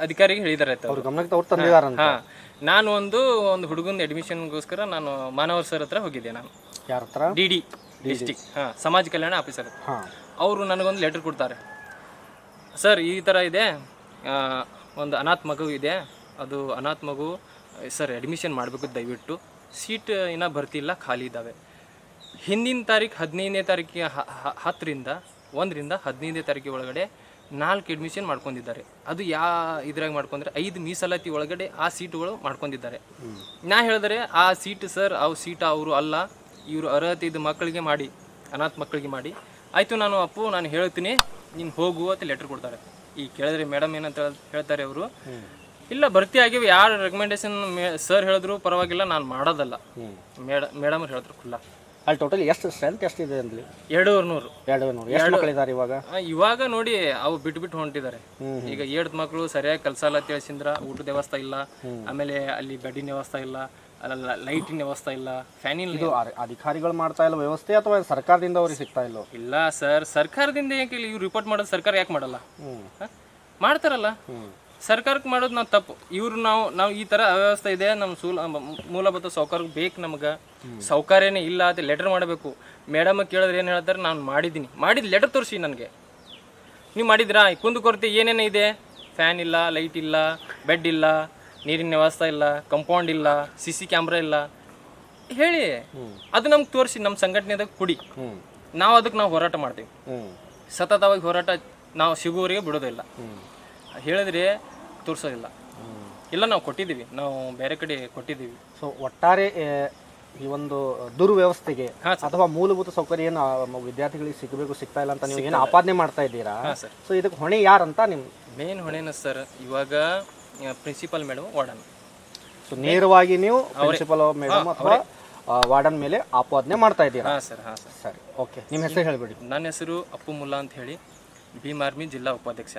ಅಧಿಕಾರಿಗೆ ಹೇಳಿದಾರೆ ಆಯ್ತು ಅವ್ರ. ಗಮನಕ್ಕೆ ತವ್ರು ತಂದಿದಾರಂತ? ಹಾ ನಾನು ಒಂದು ಒಂದು ಹುಡುಗನ ಅಡ್ಮಿಷನ್ಗೋಸ್ಕರ ನಾನು ಮಾನವ ಸರ್ ಹತ್ರ ಹೋಗಿದ್ದೆ ನಾನು. ಯಾರ ಹತ್ರ? ಡಿ ಡಿ ಡಿಸ್ಟಿಕ್ ಹಾಂ ಸಮಾಜ ಕಲ್ಯಾಣ ಆಫೀಸರ್. ಹಾ. ಅವರು ನನಗೊಂದು ಲೆಟರ್ ಕೊಡ್ತಾರೆ. ಸರ್ ಈ ಥರ ಇದೆ. ಒಂದು ಅನಾಥ ಮಗು ಇದೆ. ಅದು ಅನಾಥ ಮಗು ಸರ್ ಅಡ್ಮಿಷನ್ ಮಾಡಬೇಕು ದಯವಿಟ್ಟು. ಸೀಟ್ ಇನ್ನೂ ಬರ್ತಿಲ್ಲ ಖಾಲಿ ಇದ್ದಾವೆ. ಹಿಂದಿನ ತಾರೀಕು ಹದಿನೈದನೇ ತಾರೀಕಿಗೆ ಹ- ಹ- ಹತ್ತರಿಂದ ಒಂದರಿಂದ ಹದಿನೈದನೇ ತಾರೀಕು ಒಳಗಡೆ ನಾಲ್ಕು ಅಡ್ಮಿಷನ್ ಮಾಡ್ಕೊಂಡಿದ್ದಾರೆ. ಅದು ಯಾ ಇದ್ರಾಗ ಮಾಡ್ಕೊಂಡ್ರೆ ಐದು ಮೀಸಲಾತಿ ಒಳಗಡೆ ಆ ಸೀಟುಗಳು ಮಾಡ್ಕೊಂಡಿದ್ದಾರೆ. ನಾ ಹೇಳಿದ್ರೆ ಆ ಸೀಟ್ ಸರ್ ಅವು ಸೀಟ್ ಅವರು ಅಲ್ಲ ಇವರು ಅರ್ಹತೆ ಇದ್ದ ಮಕ್ಕಳಿಗೆ ಮಾಡಿ ಅನಾಥ ಮಕ್ಕಳಿಗೆ ಮಾಡಿ. ಆಯಿತು ನಾನು ಅಪ್ಪು ನಾನು ಹೇಳ್ತೀನಿ ನೀನು ಹೋಗು ಅಂತ ಲೆಟರ್ ಕೊಡ್ತಾರೆ. ಈ ಕೇಳಿದ್ರೆ ಮೇಡಮ್ ಏನಂತ ಹೇಳ್- ಹೇಳ್ತಾರೆ ಅವರು. ಇಲ್ಲ ಭರ್ತಿ ಆಗಿವೆ ಯಾರು ರೆಕಮೆಂಡೇಶನ್ ಸರ್ ಹೇಳಿದ್ರು ಪರವಾಗಿಲ್ಲ ನಾನು ಮಾಡೋದಲ್ಲ. ಮೇಡಮ್ ಮೇಡಮ್ ಹೇಳಿದ್ರು ಖುಲ್ಲ. ಅಲ್ಲಿ ಟೋಟಲ್ ಎಷ್ಟು ಸ್ಟ್ರೆಂತ್ ಎಷ್ಟಿದೆ ಅಲ್ಲಿ? ಎರಡೂವರೆ ನೂರು. ಎರಡೂವರೆ ನೂರು. ಎಷ್ಟು ಮಕ್ಕಳಿದ್ದಾರೆ ಇವಾಗ? ಆ, ಇವಾಗ ನೋಡಿ ಅವು ಬಿಟ್ಟು ಬಿಟ್ಟು ಹೊಂಟಿದ್ದಾರೆ ಈಗ ಏಳು ಮಕ್ಕಳು ಸರಿಯಾಗಿ ಕಲ್ಸಲ್ಲ ತಿಳಿಸಿದ್ರ ಊಟದ ವ್ಯವಸ್ಥೆ ಇಲ್ಲ. ಆಮೇಲೆ ಅಲ್ಲಿ ಬೆಡ್ಡಿನ ವ್ಯವಸ್ಥೆ ಇಲ್ಲ ಅಲ್ಲ ಲೈಟಿನ ವ್ಯವಸ್ಥೆ ಇಲ್ಲ ಫ್ಯಾನಿನ ಇದು ಅಧಿಕಾರಿಗಳು ಮಾಡ್ತಾ ಇಲ್ಲ ವ್ಯವಸ್ಥೆ ಅಥವಾ ಸರ್ಕಾರದಿಂದ ಅವ್ರಿಗೆ ಸಿಗ್ತಾ ಇಲ್ಲ? ಇಲ್ಲ ಸರ್ ಸರ್ಕಾರದಿಂದ ಯಾಕೆ ಇವ್ರು ರಿಪೋರ್ಟ್ ಮಾಡೋದು ಸರ್ಕಾರ ಯಾಕೆ ಮಾಡಲ್ಲ? ಹ? ಮಾಡ್ತಾರಲ್ಲ. ಸರ್ಕಾರಕ್ಕೆ ಮಾಡೋದು ನಾವು ತಪ್ಪು. ಇವ್ರು ನಾವು ನಾವು ಈ ಥರ ಅವ್ಯವಸ್ಥೆ ಇದೆ ನಮ್ಮ ಸೂಲ ಮೂಲಭೂತ ಸೌಕರ್ಯ ಬೇಕು ನಮ್ಗೆ. ಸೌಕರ್ಯನೇ ಇಲ್ಲ ಅಂತ ಲೆಟರ್ ಮಾಡಬೇಕು. ಮೇಡಮ್ ಕೇಳಿದ್ರೆ ಏನು ಹೇಳ್ತಾರೆ ನಾನು ಮಾಡಿದ್ದೀನಿ. ಮಾಡಿದ ಲೆಟರ್ ತೋರಿಸಿ ನನಗೆ. ನೀವು ಮಾಡಿದ್ರಾ? ಕುಂದು ಕೊರತೆ ಏನೇನು ಇದೆ? ಫ್ಯಾನ್ ಇಲ್ಲ ಲೈಟ್ ಇಲ್ಲ ಬೆಡ್ ಇಲ್ಲ ನೀರಿನ ವ್ಯವಸ್ಥೆ ಇಲ್ಲ ಕಂಪೌಂಡ್ ಇಲ್ಲ ಸಿ ಸಿ ಕ್ಯಾಮ್ರಾ ಇಲ್ಲ. ಹೇಳಿ. ಅದು ನಮ್ಗೆ ತೋರಿಸಿ ನಮ್ಮ ಸಂಘಟನೆದಾಗ ಕೊಡಿ. ನಾವು ಅದಕ್ಕೆ ನಾವು ಹೋರಾಟ ಮಾಡ್ತೀವಿ. ಸತತವಾಗಿ ಹೋರಾಟ ನಾವು ಸಿಗುವವರಿಗೆ ಬಿಡೋದಿಲ್ಲ. ಹೇಳಿದ್ರೆ ತೋರಿಸೋದಿಲ್ಲ. ಇಲ್ಲ ನಾವು ಕೊಟ್ಟಿದ್ದೀವಿ. ನಾವು ಬೇರೆ ಕಡೆ ಕೊಟ್ಟಿದ್ದೀವಿ. ಸೊ ಒಟ್ಟಾರೆ ಈ ಒಂದು ದುರ್ವ್ಯವಸ್ಥೆಗೆ ಅಥವಾ ಮೂಲಭೂತ ಸೌಕರ್ಯ ಏನು ವಿದ್ಯಾರ್ಥಿಗಳಿಗೆ ಸಿಗಬೇಕು ಸಿಗ್ತಾ ಇಲ್ಲ ಅಂತ ನೀವು ಏನು ಆಪಾದನೆ ಮಾಡ್ತಾ ಇದ್ದೀರಾ? ಸೊ ಇದಕ್ಕೆ ಹೊಣೆ ಯಾರಂತ ನಿಮ್ ಮೇನ್ ಹೊಣೆನ ಸರ್ ಇವಾಗ ಪ್ರಿನ್ಸಿಪಲ್ ಮೇಡಮ್ ವಾರ್ಡನ್ ಸೊ ನೇರವಾಗಿ ನೀವು ಪ್ರಿನ್ಸಿಪಲ್ ಮೇಡಮ್ ಅಥವಾ ವಾರ್ಡನ್ ಮೇಲೆ ಆಪಾದನೆ ಮಾಡ್ತಾ ಇದ್ದೀರಾ? ಹಾಂ ಸರ್ ಹಾಂ ಸರ್. ಸರಿ ಓಕೆ. ನಿಮ್ಮ ಹೆಸರು ಹೇಳಿಬಿಡಿ. ನನ್ನ ಹೆಸರು ಅಪ್ಪು ಮುಲ್ಲಾ ಅಂತ ಹೇಳಿ. ಭೀಮ್ ಆರ್ಮಿ ಜಿಲ್ಲಾ ಉಪಾಧ್ಯಕ್ಷ.